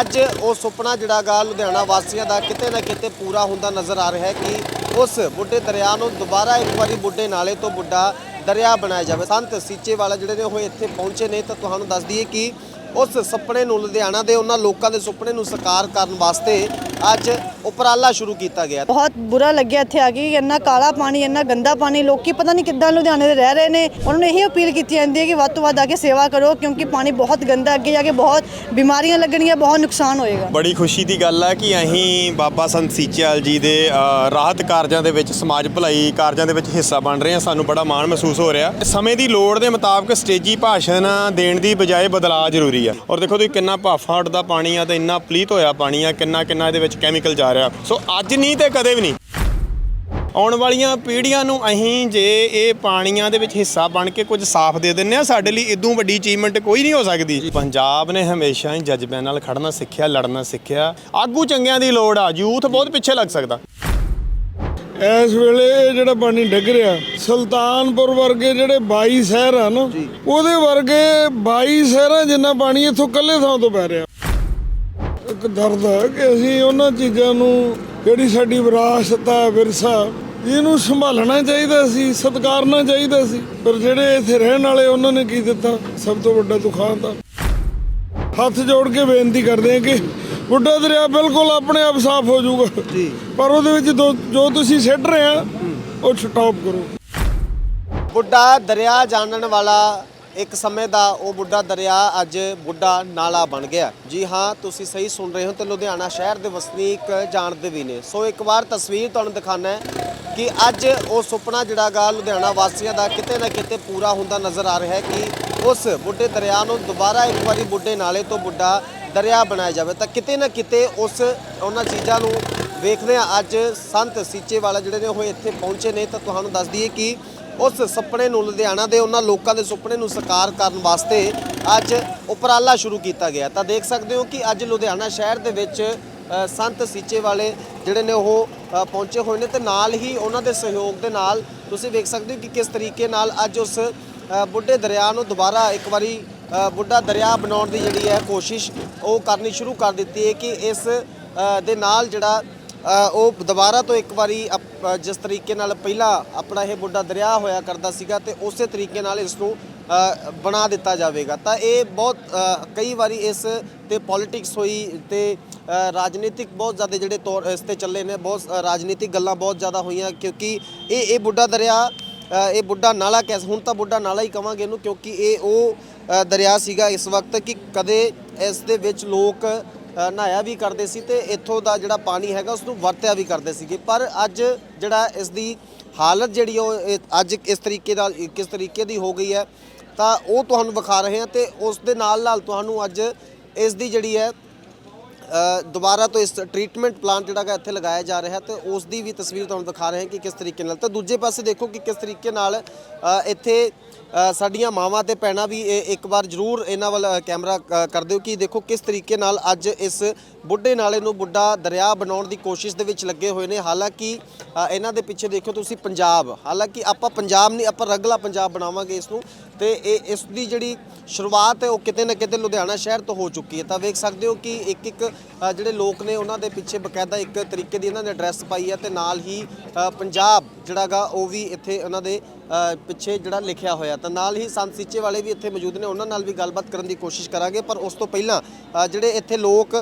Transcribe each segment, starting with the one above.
ਅੱਜ ਉਹ ਸੁਪਨਾ ਜਿਹੜਾ ਗਾ ਲੁਧਿਆਣਾ ਵਾਸੀਆਂ ਦਾ ਕਿਤੇ ਨਾ ਕਿਤੇ ਪੂਰਾ ਹੁੰਦਾ ਨਜ਼ਰ ਆ ਰਿਹਾ ਹੈ ਕਿ ਉਸ ਬੁੱਢੇ ਦਰਿਆ ਨੂੰ ਦੁਬਾਰਾ ਇੱਕ ਵਾਰੀ ਬੁੱਢੇ ਨਾਲੇ ਤੋਂ ਬੁੱਢਾ ਦਰਿਆ ਬਣਾਇਆ ਜਾਵੇ। ਸੰਤ ਸੀਚੇ ਵਾਲਾ ਜਿਹੜੇ ਨੇ ਉਹ ਇੱਥੇ ਪਹੁੰਚੇ ਨੇ ਤਾਂ ਤੁਹਾਨੂੰ ਦੱਸ ਦਈਏ ਕਿ ਉਸ ਸੁਪਨੇ ਨੂੰ ਲੁਧਿਆਣਾ ਦੇ ਉਹਨਾਂ ਲੋਕਾਂ ਦੇ ਸੁਪਨੇ ਨੂੰ ਸਾਕਾਰ ਕਰਨ ਵਾਸਤੇ ਅੱਜ ਉਪਰਾਲਾ ਸ਼ੁਰੂ ਕੀਤਾ ਗਿਆ। ਬਹੁਤ ਬੁਰਾ ਲੱਗਿਆ ਇੱਥੇ ਆ ਕੇ ਕਿ ਇੰਨਾ ਕਾਲਾ ਪਾਣੀ ਇੰਨਾ ਗੰਦਾ ਪਾਣੀ ਲੋਕੀ ਪਤਾ ਨਹੀਂ ਕਿੱਦਾਂ ਲੁਧਿਆਣੇ ਦੇ ਰਹਿ ਰਹੇ ਨੇ। ਉਹਨਾਂ ਨੂੰ ਇਹੀ ਅਪੀਲ ਕੀਤੀ ਜਾਂਦੀ ਹੈ ਕਿ ਵੱਧ ਤੋਂ ਵੱਧ ਆ ਕੇ ਸੇਵਾ ਕਰੋ ਕਿਉਂਕਿ ਪਾਣੀ ਬਹੁਤ ਗੰਦਾ ਅੱਗੇ ਜਾ ਕੇ ਬਹੁਤ ਬਿਮਾਰੀਆਂ ਲੱਗਣਗੀਆਂ ਬਹੁਤ ਨੁਕਸਾਨ ਹੋਏਗਾ। ਬੜੀ ਖੁਸ਼ੀ ਦੀ ਗੱਲ ਹੈ ਕਿ ਅਸੀਂ ਬਾਬਾ ਸੰਤ ਸੀਚੇਵਾਲ ਜੀ ਦੇ ਰਾਹਤ ਕਾਰਜਾਂ ਦੇ ਵਿੱਚ ਸਮਾਜ ਭਲਾਈ ਕਾਰਜਾਂ ਦੇ ਵਿੱਚ ਹਿੱਸਾ ਬਣ ਰਹੇ ਹਾਂ। ਸਾਨੂੰ ਬੜਾ ਮਾਣ ਮਹਿਸੂਸ ਹੋ ਰਿਹਾ। ਸਮੇਂ ਦੀ ਲੋੜ ਦੇ ਮੁਤਾਬਕ ਸਟੇਜੀ ਭਾਸ਼ਣ ਦੇਣ ਦੀ ਬਜਾਏ ਬਦਲਾਅ ਜ਼ਰੂਰੀ ਆ। ਔਰ ਦੇਖੋ ਤੁਸੀਂ ਕਿੰਨਾ ਭਾਫਾ ਉੱਡਦਾ ਪਾਣੀ ਆ ਤੇ ਇੰਨਾ ਪਲੀਤ ਹੋਇਆ ਪਾਣੀ ਆ, ਕਿੰਨਾ ਕਿੰਨਾ ਇਹਦੇ ਵਿੱਚ ਕੈਮੀਕਲ ਜਾ ਰਿਹਾ। ਸੋ ਅੱਜ ਨਹੀਂ ਤੇ ਕਦੇ ਵੀ ਨਹੀਂ। ਆਉਣ ਵਾਲੀਆਂ ਪੀੜ੍ਹੀਆਂ ਨੂੰ ਅਸੀਂ ਜੇ ਇਹ ਪਾਣੀਆਂ ਦੇ ਵਿੱਚ ਹਿੱਸਾ ਬਣ ਕੇ ਕੁਝ ਸਾਫ਼ ਦੇ ਦਿੰਨੇ ਆ ਸਾਡੇ ਲਈ ਇਦੋਂ ਵੱਡੀ ਅਚੀਵਮੈਂਟ ਕੋਈ ਨਹੀਂ ਹੋ ਸਕਦੀ। ਪੰਜਾਬ ਨੇ ਹਮੇਸ਼ਾ ਹੀ ਜਜ਼ਬਿਆਂ ਨਾਲ ਖੜਨਾ ਸਿੱਖਿਆ, ਲੜਨਾ ਸਿੱਖਿਆ। ਆਗੂ ਚੰਗਿਆਂ ਦੀ ਲੋੜ ਆ, ਯੂਥ ਬਹੁਤ ਪਿੱਛੇ ਲੱਗ ਸਕਦਾ। ਇਸ ਵੇਲੇ ਇਹ ਜਿਹੜਾ ਪਾਣੀ ਡਿੱਗ ਰਿਹਾ ਸੁਲਤਾਨਪੁਰ ਵਰਗੇ ਜਿਹੜੇ 22 ਸ਼ਹਿਰ ਹਨ ਉਹਦੇ ਵਰਗੇ 22 ਸ਼ਹਿਰਾਂ ਜਿੰਨਾ ਪਾਣੀ ਇੱਥੋਂ ਕੱਲੇ ਥਾਂ ਤੋਂ ਪੈ ਰਿਹਾ। ਇੱਕ ਦਰਦ ਹੈ ਕਿ ਅਸੀਂ ਉਹਨਾਂ ਚੀਜ਼ਾਂ ਨੂੰ ਜਿਹੜੀ ਸਾਡੀ ਵਿਰਾਸਤ ਹੈ ਵਿਰਸਾ ਇਹਨੂੰ ਸੰਭਾਲਣਾ ਚਾਹੀਦਾ ਸੀ ਸਤਿਕਾਰਨਾ ਚਾਹੀਦਾ ਸੀ। ਪਰ ਜਿਹੜੇ ਇੱਥੇ ਰਹਿਣ ਵਾਲੇ ਉਹਨਾਂ ਨੇ ਕੀ ਦਿੱਤਾ? ਸਭ ਤੋਂ ਵੱਡਾ ਦੁਖਾਂਤ ਆ। ਹੱਥ ਜੋੜ ਕੇ ਬੇਨਤੀ ਕਰਦੇ ਹਾਂ ਕਿ ਬੁੱਢਾ ਦਰਿਆ ਬਿਲਕੁਲ ਆਪਣੇ ਆਪ ਸਾਫ਼ ਹੋ ਜਾਊਗਾ। ਜੀ। ਪਰ ਉਹਦੇ ਵਿੱਚ ਦੋ- ਜੋ ਤੁਸੀਂ ਸਿੱਟ ਰਹੇ ਆ ਉਹ ਸਟਾਪ ਕਰੋ। ਬੁੱਢਾ ਦਰਿਆ ਜਾਣਨ ਵਾਲਾ ਇੱਕ ਸਮੇਂ ਦਾ ਉਹ ਬੁੱਢਾ ਦਰਿਆ ਅੱਜ ਬੁੱਢਾ ਨਾਲਾ ਬਣ ਗਿਆ। ਜੀ ਹਾਂ ਤੁਸੀਂ ਸਹੀ ਸੁਣ ਰਹੇ ਹੋ ਤੇ ਲੁਧਿਆਣਾ ਸ਼ਹਿਰ ਦੇ ਵਸਨੀਕ ਜਾਣਦੇ ਵੀ ਨੇ। ਸੋ ਇੱਕ ਵਾਰ ਤਸਵੀਰ ਤੁਹਾਨੂੰ ਦਿਖਾਣਾ ਹੈ ਕਿ ਅੱਜ ਉਹ ਸੁਪਨਾ ਜਿਹੜਾ ਗਾ ਲੁਧਿਆਣਾ ਵਾਸੀਆਂ ਦਾ ਕਿਤੇ ਨਾ ਕਿਤੇ ਪੂਰਾ ਹੁੰਦਾ ਨਜ਼ਰ ਆ ਰਿਹਾ ਹੈ ਕਿ ਉਸ ਬੁੱਢੇ ਦਰਿਆ ਨੂੰ ਦੁਬਾਰਾ ਇੱਕ ਵਾਰੀ ਬੁੱਢੇ ਨਾਲੇ ਤੋਂ ਬੁੱਢਾ ਦਰਿਆ ਬਣਾਇਆ ਜਾਵੇ ਤਾਂ ਕਿਤੇ ਨਾ ਕਿਤੇ ਉਸ ਉਹਨਾਂ ਚੀਜ਼ਾਂ ਨੂੰ ਵੇਖਦੇ ਆ ਅੱਜ ਸੰਤ ਸੀਚੇ ਵਾਲਾ ਜਿਹੜੇ ਨੇ ਉਹ ਇੱਥੇ ਪਹੁੰਚੇ ਨੇ ਤਾਂ ਤੁਹਾਨੂੰ ਦੱਸ ਦਈਏ ਕਿ ਉਸ ਸੁਪਨੇ ਨੂੰ ਲੁਧਿਆਣਾ ਦੇ ਉਹਨਾਂ ਲੋਕਾਂ ਦੇ ਸੁਪਨੇ ਨੂੰ ਸਾਕਾਰ ਕਰਨ ਵਾਸਤੇ ਅੱਜ ਉਪਰਾਲਾ ਸ਼ੁਰੂ ਕੀਤਾ ਗਿਆ। ਤਾਂ ਦੇਖ ਸਕਦੇ ਹੋ ਕਿ ਅੱਜ ਲੁਧਿਆਣਾ ਸ਼ਹਿਰ ਦੇ ਵਿੱਚ ਸੰਤ ਸੀਚੇ ਵਾਲੇ ਜਿਹੜੇ ਨੇ ਉਹ ਪਹੁੰਚੇ ਹੋਏ ਨੇ ਤੇ ਨਾਲ ਹੀ ਉਹਨਾਂ ਦੇ ਸਹਿਯੋਗ ਦੇ ਨਾਲ ਤੁਸੀਂ ਵੇਖ ਸਕਦੇ ਹੋ ਕਿ ਕਿਸ ਤਰੀਕੇ ਨਾਲ ਅੱਜ ਉਸ ਬੁੱਢੇ ਦਰਿਆ ਨੂੰ ਦੁਬਾਰਾ ਇੱਕ ਵਾਰੀ ਬੁੱਢਾ ਦਰਿਆ ਬਣਾਉਣ ਦੀ ਜਿਹੜੀ ਹੈ ਕੋਸ਼ਿਸ਼ ਉਹ ਕਰਨੀ ਸ਼ੁਰੂ ਕਰ ਦਿੱਤੀ ਹੈ ਕਿ ਇਸ ਦੇ ਨਾਲ ਜਿਹੜਾ ਉਹ ਦੁਬਾਰਾ ਤੋਂ ਇੱਕ ਵਾਰੀ ਅਪ- ਜਿਸ ਤਰੀਕੇ ਨਾਲ ਪਹਿਲਾਂ ਆਪਣਾ ਇਹ ਬੁੱਢਾ ਦਰਿਆ ਹੋਇਆ ਕਰਦਾ ਸੀਗਾ ਤੇ ਉਸੇ ਤਰੀਕੇ ਨਾਲ ਇਸ ਨੂੰ ਬਣਾ ਦਿੱਤਾ ਜਾਵੇਗਾ। ਤਾਂ ਇਹ ਬਹੁਤ ਕਈ ਵਾਰੀ ਇਸ ਤੇ ਪੋਲਿਟਿਕਸ ਹੋਈ ਤੇ ਰਾਜਨੀਤਿਕ ਬਹੁਤ ਜ਼ਿਆਦਾ ਜਿਹੜੇ ਤੌਰ, ਇਸ ਤੇ ਚੱਲੇ ਨੇ, ਬਹੁਤ ਰਾਜਨੀਤਿਕ ਗੱਲਾਂ ਬਹੁਤ ਜ਼ਿਆਦਾ ਹੋਈਆਂ ਕਿਉਂਕਿ ਇਹ ਇਹ ਬੁੱਢਾ ਦਰਿਆ ਇਹ ਬੁੱਢਾ ਨਾਲਾ ਕੈਸ ਹੁਣ ਤਾਂ ਬੁੱਢਾ ਨਾਲਾ ਹੀ ਕਵਾਂਗੇ ਇਹਨੂੰ ਕਿਉਂਕਿ ਇਹ ਉਹ ਦਰਿਆ ਸੀਗਾ ਇਸ ਵਕਤ ਕਿ ਕਦੇ ਇਸ ਦੇ ਵਿੱਚ ਲੋਕ ਨਹਾਇਆ ਵੀ ਕਰਦੇ ਸੀ ਤੇ ਇੱਥੋਂ ਦਾ ਜਿਹੜਾ ਪਾਣੀ ਹੈਗਾ ਉਸ ਨੂੰ ਵਰਤਿਆ ਵੀ ਕਰਦੇ ਸੀਗੇ। ਪਰ ਅੱਜ ਜਿਹੜਾ ਇਸ ਦੀ ਹਾਲਤ ਜਿਹੜੀ ਉਹ ਅੱਜ ਇਸ ਤਰੀਕੇ ਨਾਲ ਕਿਸ ਤਰੀਕੇ ਦੀ ਹੋ ਗਈ ਹੈ, ਤਾਂ ਉਹ ਤੁਹਾਨੂੰ ਵਿਖਾ ਰਹੇ ਹਾਂ ਤੇ ਉਸ ਦੇ ਨਾਲ ਨਾਲ ਤੁਹਾਨੂੰ ਅੱਜ ਇਸ ਦੀ ਜਿਹੜੀ ਹੈ ਦੁਬਾਰਾ ਤੋਂ ਇਸ ਟ੍ਰੀਟਮੈਂਟ ਪਲਾਂਟ ਜਿਹੜਾ ਹੈਗਾ ਇੱਥੇ ਲਗਾਇਆ ਜਾ ਰਿਹਾ ਹੈ ਤੇ ਉਸ ਦੀ ਵੀ ਤਸਵੀਰ ਤੁਹਾਨੂੰ ਦਿਖਾ ਰਹੇ ਹਾਂ ਕਿ ਕਿਸ ਤਰੀਕੇ ਨਾਲ। ਤਾਂ ਦੂਜੇ ਪਾਸੇ ਦੇਖੋ ਕਿ ਕਿਸ ਤਰੀਕੇ ਨਾਲ ਇੱਥੇ ਸਾਡੀਆਂ ਮਾਵਾਂ ਤੇ ਭੈਣਾਂ ਵੀ ਇਹ ਇੱਕ ਵਾਰ ਜ਼ਰੂਰ ਇਹਨਾਂ ਵੱਲ ਕੈਮਰਾ ਕਰ ਦਿਓ ਕਿ ਦੇਖੋ ਕਿਸ ਤਰੀਕੇ ਨਾਲ ਅੱਜ ਇਸ ਬੁੱਢੇ ਨਾਲੇ ਨੂੰ ਬੁੱਢਾ ਦਰਿਆ ਬਣਾਉਣ ਦੀ ਕੋਸ਼ਿਸ਼ ਦੇ ਵਿੱਚ ਲੱਗੇ ਹੋਏ ਨੇ। ਹਾਲਾਂਕਿ ਇਹਨਾਂ ਦੇ ਪਿੱਛੇ ਦੇਖੋ ਤੁਸੀਂ ਪੰਜਾਬ। ਹਾਲਾਂਕਿ ਆਪਾਂ ਪੰਜਾਬ ਨਹੀਂ ਆਪਾਂ ਰਗਲਾ ਪੰਜਾਬ ਬਣਾਵਾਂਗੇ ਇਸ ਨੂੰ ਤੇ ਇਹ ਇਸ ਦੀ ਜਿਹੜੀ ਸ਼ੁਰੂਆਤ ਹੈ ਉਹ ਕਿਤੇ ਨਾ ਕਿਤੇ ਲੁਧਿਆਣਾ ਸ਼ਹਿਰ ਤੋਂ ਹੋ ਚੁੱਕੀ ਹੈ। ਤਾਂ ਵੇਖ ਸਕਦੇ ਹੋ ਕਿ ਇੱਕ ਇੱਕ ਜਿਹੜੇ ਲੋਕ ਨੇ ਉਹਨਾਂ ਦੇ ਪਿੱਛੇ ਬਕਾਇਦਾ ਇੱਕ ਤਰੀਕੇ ਦੀ ਇਹਨਾਂ ਨੇ ਐਡਰੈਸ ਪਾਈ ਹੈ ਤੇ ਨਾਲ ਹੀ ਅ, ਪੰਜਾਬ ਜਿਹੜਾਗਾ ਉਹ ਵੀ ਇੱਥੇ ਉਹਨਾਂ ਦੇ ਪਿੱਛੇ ਜਿਹੜਾ ਲਿਖਿਆ ਹੋਇਆ। ਤਾਂ ਨਾਲ ਹੀ ਸੰਤ ਸੀਚੇ ਵਾਲੇ ਵੀ ਇੱਥੇ ਮੌਜੂਦ ਨੇ ਉਹਨਾਂ ਨਾਲ ਵੀ ਗੱਲਬਾਤ ਕਰਨ ਦੀ ਕੋਸ਼ਿਸ਼ ਕਰਾਂਗੇ। ਪਰ ਉਸ ਤੋਂ ਪਹਿਲਾਂ ਜਿਹੜੇ ਇੱਥੇ ਲੋਕ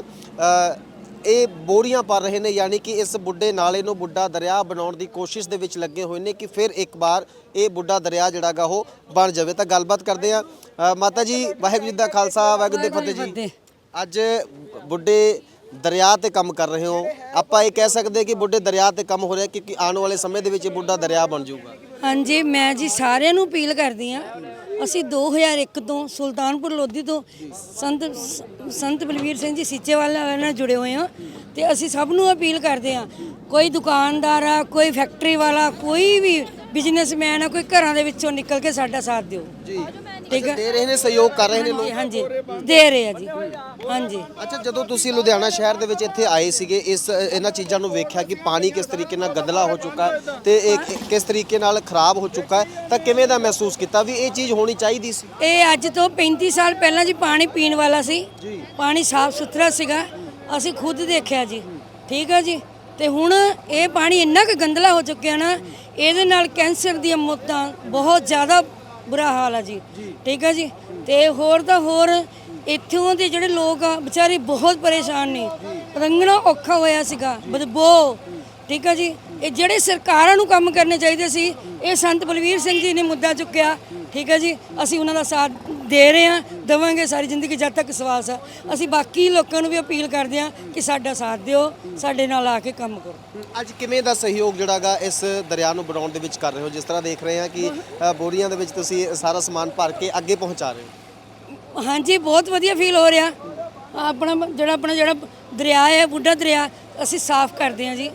ਇਹ ਬੋਰੀਆਂ ਭਰ ਰਹੇ ਨੇ ਯਾਨੀ ਕਿ ਇਸ ਬੁੱਢੇ ਨਾਲੇ ਨੂੰ ਬੁੱਢਾ ਦਰਿਆ ਬਣਾਉਣ ਦੀ ਕੋਸ਼ਿਸ਼ ਦੇ ਵਿੱਚ ਲੱਗੇ ਹੋਏ ਨੇ ਕਿ ਫਿਰ ਇੱਕ ਵਾਰ ਇਹ ਬੁੱਢਾ ਦਰਿਆ ਜਿਹੜਾਗਾ ਉਹ ਬਣ ਜਾਵੇ। ਤਾਂ ਗੱਲਬਾਤ ਕਰਦੇ ਆ ਮਾਤਾ ਜੀ ਵਾਹਿਗੁਰੂ ਜੀ ਦਾ ਖਾਲਸਾ ਵਾਹਿਗੁਰੂ ਜੀ ਦੀ ਫਤਿਹ ਜੀ। ਅੱਜ ਬੁੱਢੇ ਦਰਿਆ ਤੇ ਕੰਮ ਕਰ ਰਹੇ ਹੋ। ਆਪਾਂ ਇਹ ਕਹਿ ਸਕਦੇ ਕਿ ਬੁੱਢੇ ਦਰਿਆ ਤੇ ਕੰਮ ਹੋ ਰਿਹਾ ਕਿਉਂਕਿ ਆਉਣ ਵਾਲੇ ਸਮੇਂ ਦੇ ਵਿੱਚ ਇਹ ਬੁੱਢਾ ਦਰਿਆ ਬਣ ਜਾਊਗਾ। ਹਾਂਜੀ ਮੈਂ ਜੀ ਸਾਰਿਆਂ ਨੂੰ ਅਪੀਲ ਕਰਦੀ ਆ ਅਸੀਂ 2001 ਤੋਂ ਸੁਲਤਾਨਪੁਰ ਲੋਧੀ ਤੋਂ ਸੰਤ ਸੰਤ ਬਲਵੀਰ ਸਿੰਘ ਜੀ ਸੀਚੇਵਾਲ ਨਾਲ ਜੁੜੇ ਹੋਏ ਹਾਂ ਤੇ ਅਸੀਂ ਸਭ ਨੂੰ ਅਪੀਲ ਕਰਦੇ ਹਾਂ, ਕੋਈ ਦੁਕਾਨਦਾਰ ਆ, ਕੋਈ ਫੈਕਟਰੀ ਵਾਲਾ, ਕੋਈ ਵੀ ਬਿਜ਼ਨਸਮੈਨ ਆ, ਕੋਈ ਘਰਾਂ ਦੇ ਵਿੱਚੋਂ ਨਿਕਲ ਕੇ ਸਾਡਾ ਸਾਥ ਦਿਓ। ਜੀ। ਠੀਕ ਹੈ। ਦੇ ਰਹੇ ਨੇ ਸਹਿਯੋਗ ਕਰ ਰਹੇ ਨੇ ਲੋਕ? ਹਾਂਜੀ ਦੇ ਰਹੇ ਆ ਜੀ। ਹਾਂਜੀ। ਅੱਛਾ ਜਦੋਂ ਤੁਸੀਂ ਲੁਧਿਆਣਾ ਸ਼ਹਿਰ ਦੇ ਵਿੱਚ ਇੱਥੇ ਆਏ ਸੀਗੇ ਇਸ ਇਹਨਾਂ ਚੀਜ਼ਾਂ ਨੂੰ ਵੇਖਿਆ ਕਿ ਪਾਣੀ ਕਿਸ ਤਰੀਕੇ ਨਾਲ ਗੰਦਲਾ ਹੋ ਚੁੱਕਾ ਹੈ ਤੇ ਇਹ ਕਿ- ਕਿਸ ਤਰੀਕੇ ਨਾਲ ਖਰਾਬ ਹੋ ਚੁੱਕਾ ਹੈ ਤਾਂ ਕਿਵੇਂ ਦਾ ਮਹਿਸੂਸ ਕੀਤਾ ਵੀ ਇਹ ਚੀਜ਼ ਹੋਣੀ ਚਾਹੀਦੀ ਸੀ? ਇਹ ਅੱਜ ਤੋਂ 35 ਸਾਲ ਪਹਿਲਾਂ ਜੀ ਪਾਣੀ ਪੀਣ ਵਾਲਾ ਸੀ। ਪਾਣੀ ਸਾਫ਼ ਸੁਥਰਾ ਸੀਗਾ। ਅਸੀਂ ਖੁਦ ਦੇਖਿਆ ਜੀ। ਠੀਕ ਹੈ ਜੀ? ਤੇ ਹੁਣ ਇਹ ਪਾਣੀ ਇੰਨਾ ਕੁ ਗੰਦਲਾ ਹੋ ਚੁੱਕਿਆ ਨਾ ਇਹਦੇ ਨਾਲ ਕੈਂਸਰ ਦੀਆਂ ਮੌਤਾਂ ਬਹੁਤ ਜ਼ਿਆਦਾ ਬੁਰਾ ਹਾਲ ਆ ਜੀ। ਠੀਕ ਹੈ ਜੀ? ਤੇ ਹੋਰ ਤਾਂ ਹੋਰ, ਇੱਥੋਂ ਦੇ ਜਿਹੜੇ ਲੋਕ ਆ, ਵਿਚਾਰੇ ਬਹੁਤ ਪਰੇਸ਼ਾਨ ਨੇ। ਰੰਗਣਾ ਔਖਾ ਹੋਇਆ ਸੀਗਾ, ਬਦਬੋ। ਠੀਕ ਹੈ ਜੀ? ਇਹ ਜਿਹੜੇ ਸਰਕਾਰਾਂ ਨੂੰ ਕੰਮ ਕਰਨੇ ਚਾਹੀਦੇ ਸੀ, ਇਹ ਸੰਤ ਬਲਵੀਰ ਸਿੰਘ ਜੀ ਨੇ ਮੁੱਦਾ ਚੁੱਕਿਆ। ਠੀਕ ਹੈ ਜੀ? ਅਸੀਂ ਉਹਨਾਂ ਦਾ ਸਾਥ ਦੇ ਰਹੇ ਹਾਂ ਦੇਵਾਂਗੇ ਸਾਰੀ ਜ਼ਿੰਦਗੀ ਜਦ ਤੱਕ ਸਵਾਸ ਆ। ਅਸੀਂ ਬਾਕੀ ਲੋਕਾਂ ਨੂੰ ਵੀ ਅਪੀਲ ਕਰਦੇ ਹਾਂ ਕਿ ਸਾਡਾ ਸਾਥ ਦਿਓ ਸਾਡੇ ਨਾਲ ਆ ਕੇ ਕੰਮ ਕਰੋ। ਅੱਜ ਕਿਵੇਂ ਦਾ ਸਹਿਯੋਗ ਜਿਹੜਾਗਾ ਇਸ ਦਰਿਆ ਨੂੰ ਬਣਾਉਣ ਦੇ ਵਿੱਚ ਕਰ ਰਹੇ ਹੋ? ਜਿਸ ਤਰ੍ਹਾਂ ਦੇਖ ਰਹੇ ਹਾਂ ਕਿ ਬੋਰੀਆਂ ਦੇ ਵਿੱਚ ਤੁਸੀਂ ਸਾਰਾ ਸਮਾਨ ਭਰ ਕੇ ਅੱਗੇ ਪਹੁੰਚਾ ਰਹੇ ਹੋ। ਹਾਂਜੀ ਬਹੁਤ ਵਧੀਆ ਫੀਲ ਹੋ ਰਿਹਾ। ਆਪਣਾ ਜਿਹੜਾ ਆਪਣਾ ਜਿਹੜਾ ਦਰਿਆ ਹੈ ਬੁੱਢਾ ਦਰਿਆ ਅਸੀਂ ਸਾਫ਼ ਕਰਦੇ ਹਾਂ ਜੀ।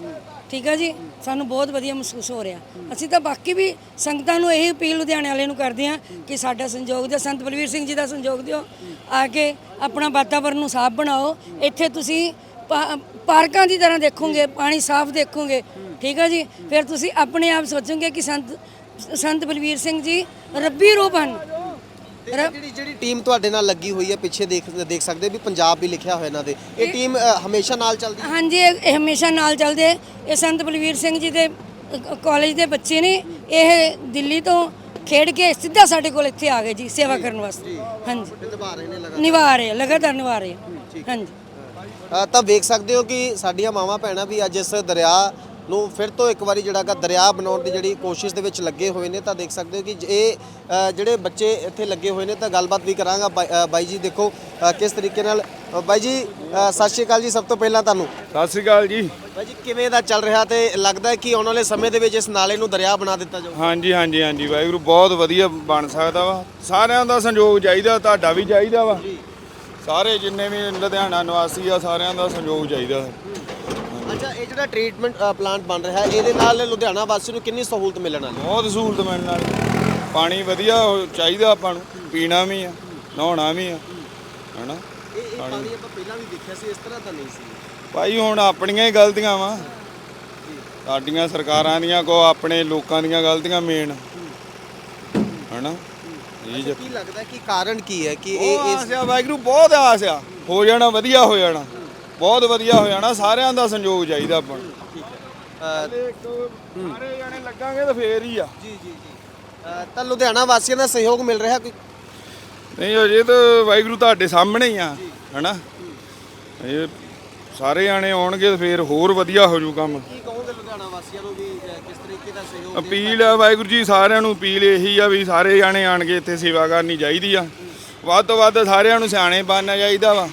ਠੀਕ ਹੈ ਜੀ? ਸਾਨੂੰ ਬਹੁਤ ਵਧੀਆ ਮਹਿਸੂਸ ਹੋ ਰਿਹਾ। ਅਸੀਂ ਤਾਂ ਬਾਕੀ ਵੀ ਸੰਗਤਾਂ ਨੂੰ ਇਹ ਅਪੀਲ ਲੁਧਿਆਣੇ ਵਾਲਿਆਂ ਨੂੰ ਕਰਦੇ ਹਾਂ ਕਿ ਸਾਡਾ ਸੰਯੋਗ ਦਿਓ। ਸੰਤ ਬਲਵੀਰ ਸਿੰਘ ਜੀ ਦਾ ਸੰਯੋਗ ਦਿਓ। ਆ ਕੇ ਆਪਣਾ ਵਾਤਾਵਰਨ ਨੂੰ ਸਾਫ਼ ਬਣਾਓ। ਇੱਥੇ ਤੁਸੀਂ ਪਾ- ਪਾਰਕਾਂ ਦੀ ਤਰ੍ਹਾਂ ਦੇਖੋਗੇ, ਪਾਣੀ ਸਾਫ਼ ਦੇਖੋਗੇ। ਠੀਕ ਹੈ ਜੀ? ਫਿਰ ਤੁਸੀਂ ਆਪਣੇ ਆਪ ਸੋਚੋਗੇ ਕਿ ਸੰਤ ਸੰਤ ਬਲਵੀਰ ਸਿੰਘ ਜੀ ਰੱਬੀ ਰੂਪ ਹਨ। ਤੇ ਇਹ ਜਿਹੜੀ ਜਿਹੜੀ ਟੀਮ ਤੁਹਾਡੇ ਨਾਲ ਲੱਗੀ ਹੋਈ ਹੈ ਪਿੱਛੇ ਦੇਖ ਦੇਖ ਸਕਦੇ ਵੀ ਪੰਜਾਬ ਵੀ ਲਿਖਿਆ ਹੋਇਆ ਇਹਨਾਂ ਦੇ। ਇਹ ਟੀਮ ਅ, ਹਮੇਸ਼ਾ ਨਾਲ ਚੱਲਦੀ ਹੈ? ਹਾਂਜੀ ਇਹ ਇਹ ਹਮੇਸ਼ਾ ਨਾਲ ਚੱਲਦੇ ਆ। ਇਹ ਸੰਤ ਬਲਵੀਰ ਸਿੰਘ ਜੀ ਦੇ ਕਾਲਜ ਦੇ ਬੱਚੇ ਨੇ। ਇਹ ਦਿੱਲੀ ਤੋਂ ਖੇਡ ਕੇ ਸਿੱਧਾ ਸਾਡੇ ਕੋਲ ਇੱਥੇ ਆ ਗਏ ਜੀ ਸੇਵਾ ਕਰਨ ਵਾਸਤੇ। ਹਾਂਜੀ। ਨਿਭਾ ਰਹੇ ਨੇ ਲਗਾਤਾਰ। ਨਿਭਾ ਰਹੇ ਆ, ਲਗਾਤਾਰ ਨਿਭਾ ਰਹੇ ਆ। ਹਾਂਜੀ। ਅ, ਤਾਂ ਵੇਖ ਸਕਦੇ ਹੋ ਕਿ ਸਾਡੀਆਂ ਮਾਵਾਂ ਭੈਣਾਂ ਵੀ ਅੱਜ ਇਸ ਦਰਿਆ ਨੂੰ ਫਿਰ ਤੋਂ ਇੱਕ ਵਾਰੀ ਜਿਹੜਾ ਗਾ ਦਰਿਆ ਬਣਾਉਣ ਦੀ ਜਿਹੜੀ ਕੋਸ਼ਿਸ਼ ਦੇ ਵਿੱਚ ਲੱਗੇ ਹੋਏ ਨੇ ਤਾਂ ਦੇਖ ਸਕਦੇ ਹੋ ਕਿ ਇਹ ਜਿਹੜੇ ਬੱਚੇ ਇੱਥੇ ਲੱਗੇ ਹੋਏ ਨੇ ਤਾਂ ਗੱਲਬਾਤ ਵੀ ਕਰਾਂਗਾ ਬਾਈ- ਜੀ ਦੇਖੋ ਕਿਸ ਤਰੀਕੇ ਨਾਲ ਬਾਈ ਜੀ ਸਤਿ ਸ਼੍ਰੀ ਅਕਾਲ ਜੀ ਸਭ ਤੋਂ ਪਹਿਲਾਂ ਤੁਹਾਨੂੰ। ਸਤਿ ਸ੍ਰੀ ਅਕਾਲ ਜੀ। ਬਾਈ ਜੀ ਕਿਵੇਂ ਦਾ ਚੱਲ ਰਿਹਾ ਤੇ ਲੱਗਦਾ ਹੈ ਕਿ ਆਉਣ ਵਾਲੇ ਸਮੇਂ ਦੇ ਵਿੱਚ ਇਸ ਨਾਲੇ ਨੂੰ ਦਰਿਆ ਬਣਾ ਦਿੱਤਾ ਜਾਊ? ਹਾਂਜੀ ਹਾਂਜੀ ਹਾਂਜੀ ਵਾਹਿਗੁਰੂ ਬਹੁਤ ਵਧੀਆ ਬਣ ਸਕਦਾ ਵਾ। ਸਾਰਿਆਂ ਦਾ ਸੰਯੋਗ ਚਾਹੀਦਾ ਤੁਹਾਡਾ ਵੀ ਚਾਹੀਦਾ ਵਾ। ਸਾਰੇ ਜਿੰਨੇ ਵੀ ਲੁਧਿਆਣਾ ਨਿਵਾਸੀ ਆ ਸਾਰਿਆਂ ਦਾ ਸੰਯੋਗ ਚਾਹੀਦਾ ਅੱਛਾ ਇਹ ਜਿਹੜਾ ਟ੍ਰੀਟਮੈਂਟ ਪਲਾਂਟ ਬਣ ਰਿਹਾ ਹੈ ਇਹਦੇ ਨਾਲ ਲੁਧਿਆਣਾ ਵਾਸੀ ਨੂੰ ਕਿੰਨੀ ਸਹੂਲਤ ਮਿਲਣ ਵਾਲੀ? ਬਹੁਤ ਸਹੂਲਤ ਮਿਲਣ ਵਾਲੀ। ਪਾਣੀ ਵਧੀਆ ਚਾਹੀਦਾ ਆਪਾਂ ਨੂੰ ਪੀਣਾ ਵੀ ਆ ਨਹਾਉਣਾ ਵੀ ਆ ਹਨਾ? ਇਹ ਇਹ ਪਾਣੀ ਆਪਾਂ ਪਹਿਲਾਂ ਵੀ ਦੇਖਿਆ ਸੀ ਇਸ ਤਰ੍ਹਾਂ ਤਾਂ ਨਹੀਂ ਸੀ। ਭਾਈ ਹੁਣ ਆਪਣੀਆਂ ਹੀ ਗਲਤੀਆਂ ਵਾ। ਸਾਡੀਆਂ ਸਰਕਾਰਾਂ ਦੀਆਂ ਕੋ ਆਪਣੇ ਲੋਕਾਂ ਦੀਆਂ ਗਲਤੀਆਂ ਮੇਨ ਹਨਾ? ਇਹ ਜੇ ਕੀ ਲੱਗਦਾ ਕਿ ਕਾਰਨ ਕੀ ਹੈ ਕਿ ਇਹ ਇਸ ਆਸ ਆ ਵਾਹਿਗੁਰੂ ਬਹੁਤ ਆਸ ਆ। ਹੋ ਜਾਣਾ ਵਧੀਆ ਹੋ ਜਾਣਾ। ਬਹੁਤ ਵਧੀਆ ਹੋ ਜਾਣਾ ਸਾਰਿਆਂ ਦਾ ਸੰਯੋਗ ਚਾਹੀਦਾ ਆਪਾਂ ਨੂੰ। ਅ, ਸਾਰੇ ਜਾਣੇ ਲੱਗਾਂਗੇ ਤਾਂ ਫੇਰ ਹੀ ਆ। ਜੀ ਜੀ ਜੀ। ਅ, ਤਾਂ ਲੁਧਿਆਣਾ ਵਾਸੀਆਂ ਦਾ ਸਹਿਯੋਗ ਮਿਲ ਰਿਹਾ ਕੋਈ? ਨਹੀਂ ਅਜੇ ਤਾਂ ਵਾਹਿਗੁਰੂ ਤੁਹਾਡੇ ਸਾਹਮਣੇ ਹੀ ਆ ਹਨਾ? ਇਹ ਸਾਰੇ ਜਾਣੇ ਆਉਣਗੇ ਤਾਂ ਫੇਰ ਹੋਰ ਵਧੀਆ ਹੋ ਜੂ ਕੰਮ। ਕੀ ਕਹੋਗੇ ਲੁਧਿਆਣਾ ਵਾਸੀਆਂ ਨੂੰ ਵੀ ਅ, ਕਿਸ ਤਰੀਕੇ ਦਾ ਸਹਿਯੋਗ ਦੇ- ਅਪੀਲ ਆ ਵਾਹਿਗੁਰੂ ਜੀ ਸਾਰਿਆਂ ਨੂੰ ਅਪੀਲ ਇਹੀ ਆ ਵੀ ਸਾਰੇ ਜਾਣੇ ਆਣ ਕੇ ਇੱਥੇ ਸੇਵਾ ਕਰਨੀ ਚਾਹੀਦੀ ਆ। ਵੱਧ ਤੋਂ ਵੱਧ ਸਾਰਿਆਂ ਨੂੰ ਸਿਆਣੇ ਬਣਨਾ ਚਾਹੀਦਾ ਵਾ।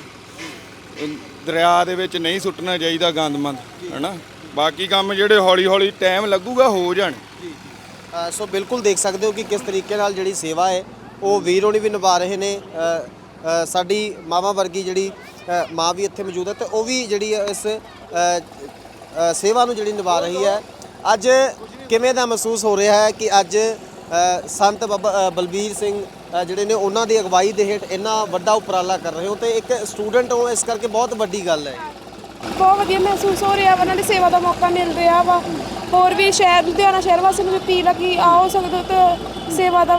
ਦਰਿਆ ਦੇ ਵਿੱਚ ਨਹੀਂ ਸੁੱਟਣਾ ਚਾਹੀਦਾ ਗੰਦਮੰਦ ਹਨਾ? ਬਾਕੀ ਕੰਮ ਜਿਹੜੇ ਹੌਲੀ ਹੌਲੀ ਟਾਈਮ ਲੱਗੂਗਾ ਹੋ ਜਾਣ। ਅ, ਸੋ ਬਿਲਕੁਲ ਦੇਖ ਸਕਦੇ ਹੋ ਕਿ ਕਿਸ ਤਰੀਕੇ ਨਾਲ ਜਿਹੜੀ ਸੇਵਾ ਹੈ ਉਹ ਵੀਰ ਹੋਣੀ ਵੀ ਨਿਭਾ ਰਹੇ ਨੇ। ਅ, ਅ, ਸਾਡੀ ਮਾਵਾ ਵਰਗੀ ਜਿਹੜੀ ਅ, ਮਾਂ ਵੀ ਇੱਥੇ ਮੌਜੂਦ ਹੈ ਤੇ ਉਹ ਵੀ ਜਿਹੜੀ ਹੈ ਇਸ ਅ, ਅ, ਸੇਵਾ ਨੂੰ ਜਿਹੜੀ ਨਿਭਾ ਰਹੀ ਹੈ। ਅੱਜ ਕਿਵੇਂ ਦਾ ਮਹਿਸੂਸ ਹੋ ਰਿਹਾ ਹੈ ਕਿ ਅੱਜ ਅ, ਸੰਤ ਬਾਬਾ ਅ, ਬਲਬੀਰ ਸਿੰਘ ਜਿਹੜੇ ਨੇ ਉਹਨਾਂ ਦੀ ਅਗਵਾਈ ਦੇ ਹੇਠ ਇੰਨਾ ਵੱਡਾ ਉਪਰਾਲਾ ਕਰ ਰਹੇ ਹੋ ਤੇ ਇੱਕ ਸਟੂਡੈਂਟ ਹੋ, ਇਸ ਕਰਕੇ ਬਹੁਤ ਵੱਡੀ ਗੱਲ ਹੈ। ਬਹੁਤ ਵਧੀਆ ਮਹਿਸੂਸ ਹੋ ਰਿਹਾ ਵਾ ਉਹਨਾਂ ਦੀ ਸੇਵਾ ਦਾ ਮੌਕਾ ਮਿਲ ਰਿਹਾ ਵਾ। ਹੋਰ ਵੀ ਸ਼ਹਿਰ, ਲੁਧਿਆਣਾ ਸ਼ਹਿਰ ਵਾਸੀਆਂ ਨੂੰ ਵੀ ਅਪੀਲ ਆ ਕਿ ਆਓ ਸਕਦੇ ਤੇ ਸੇਵਾ ਦਾ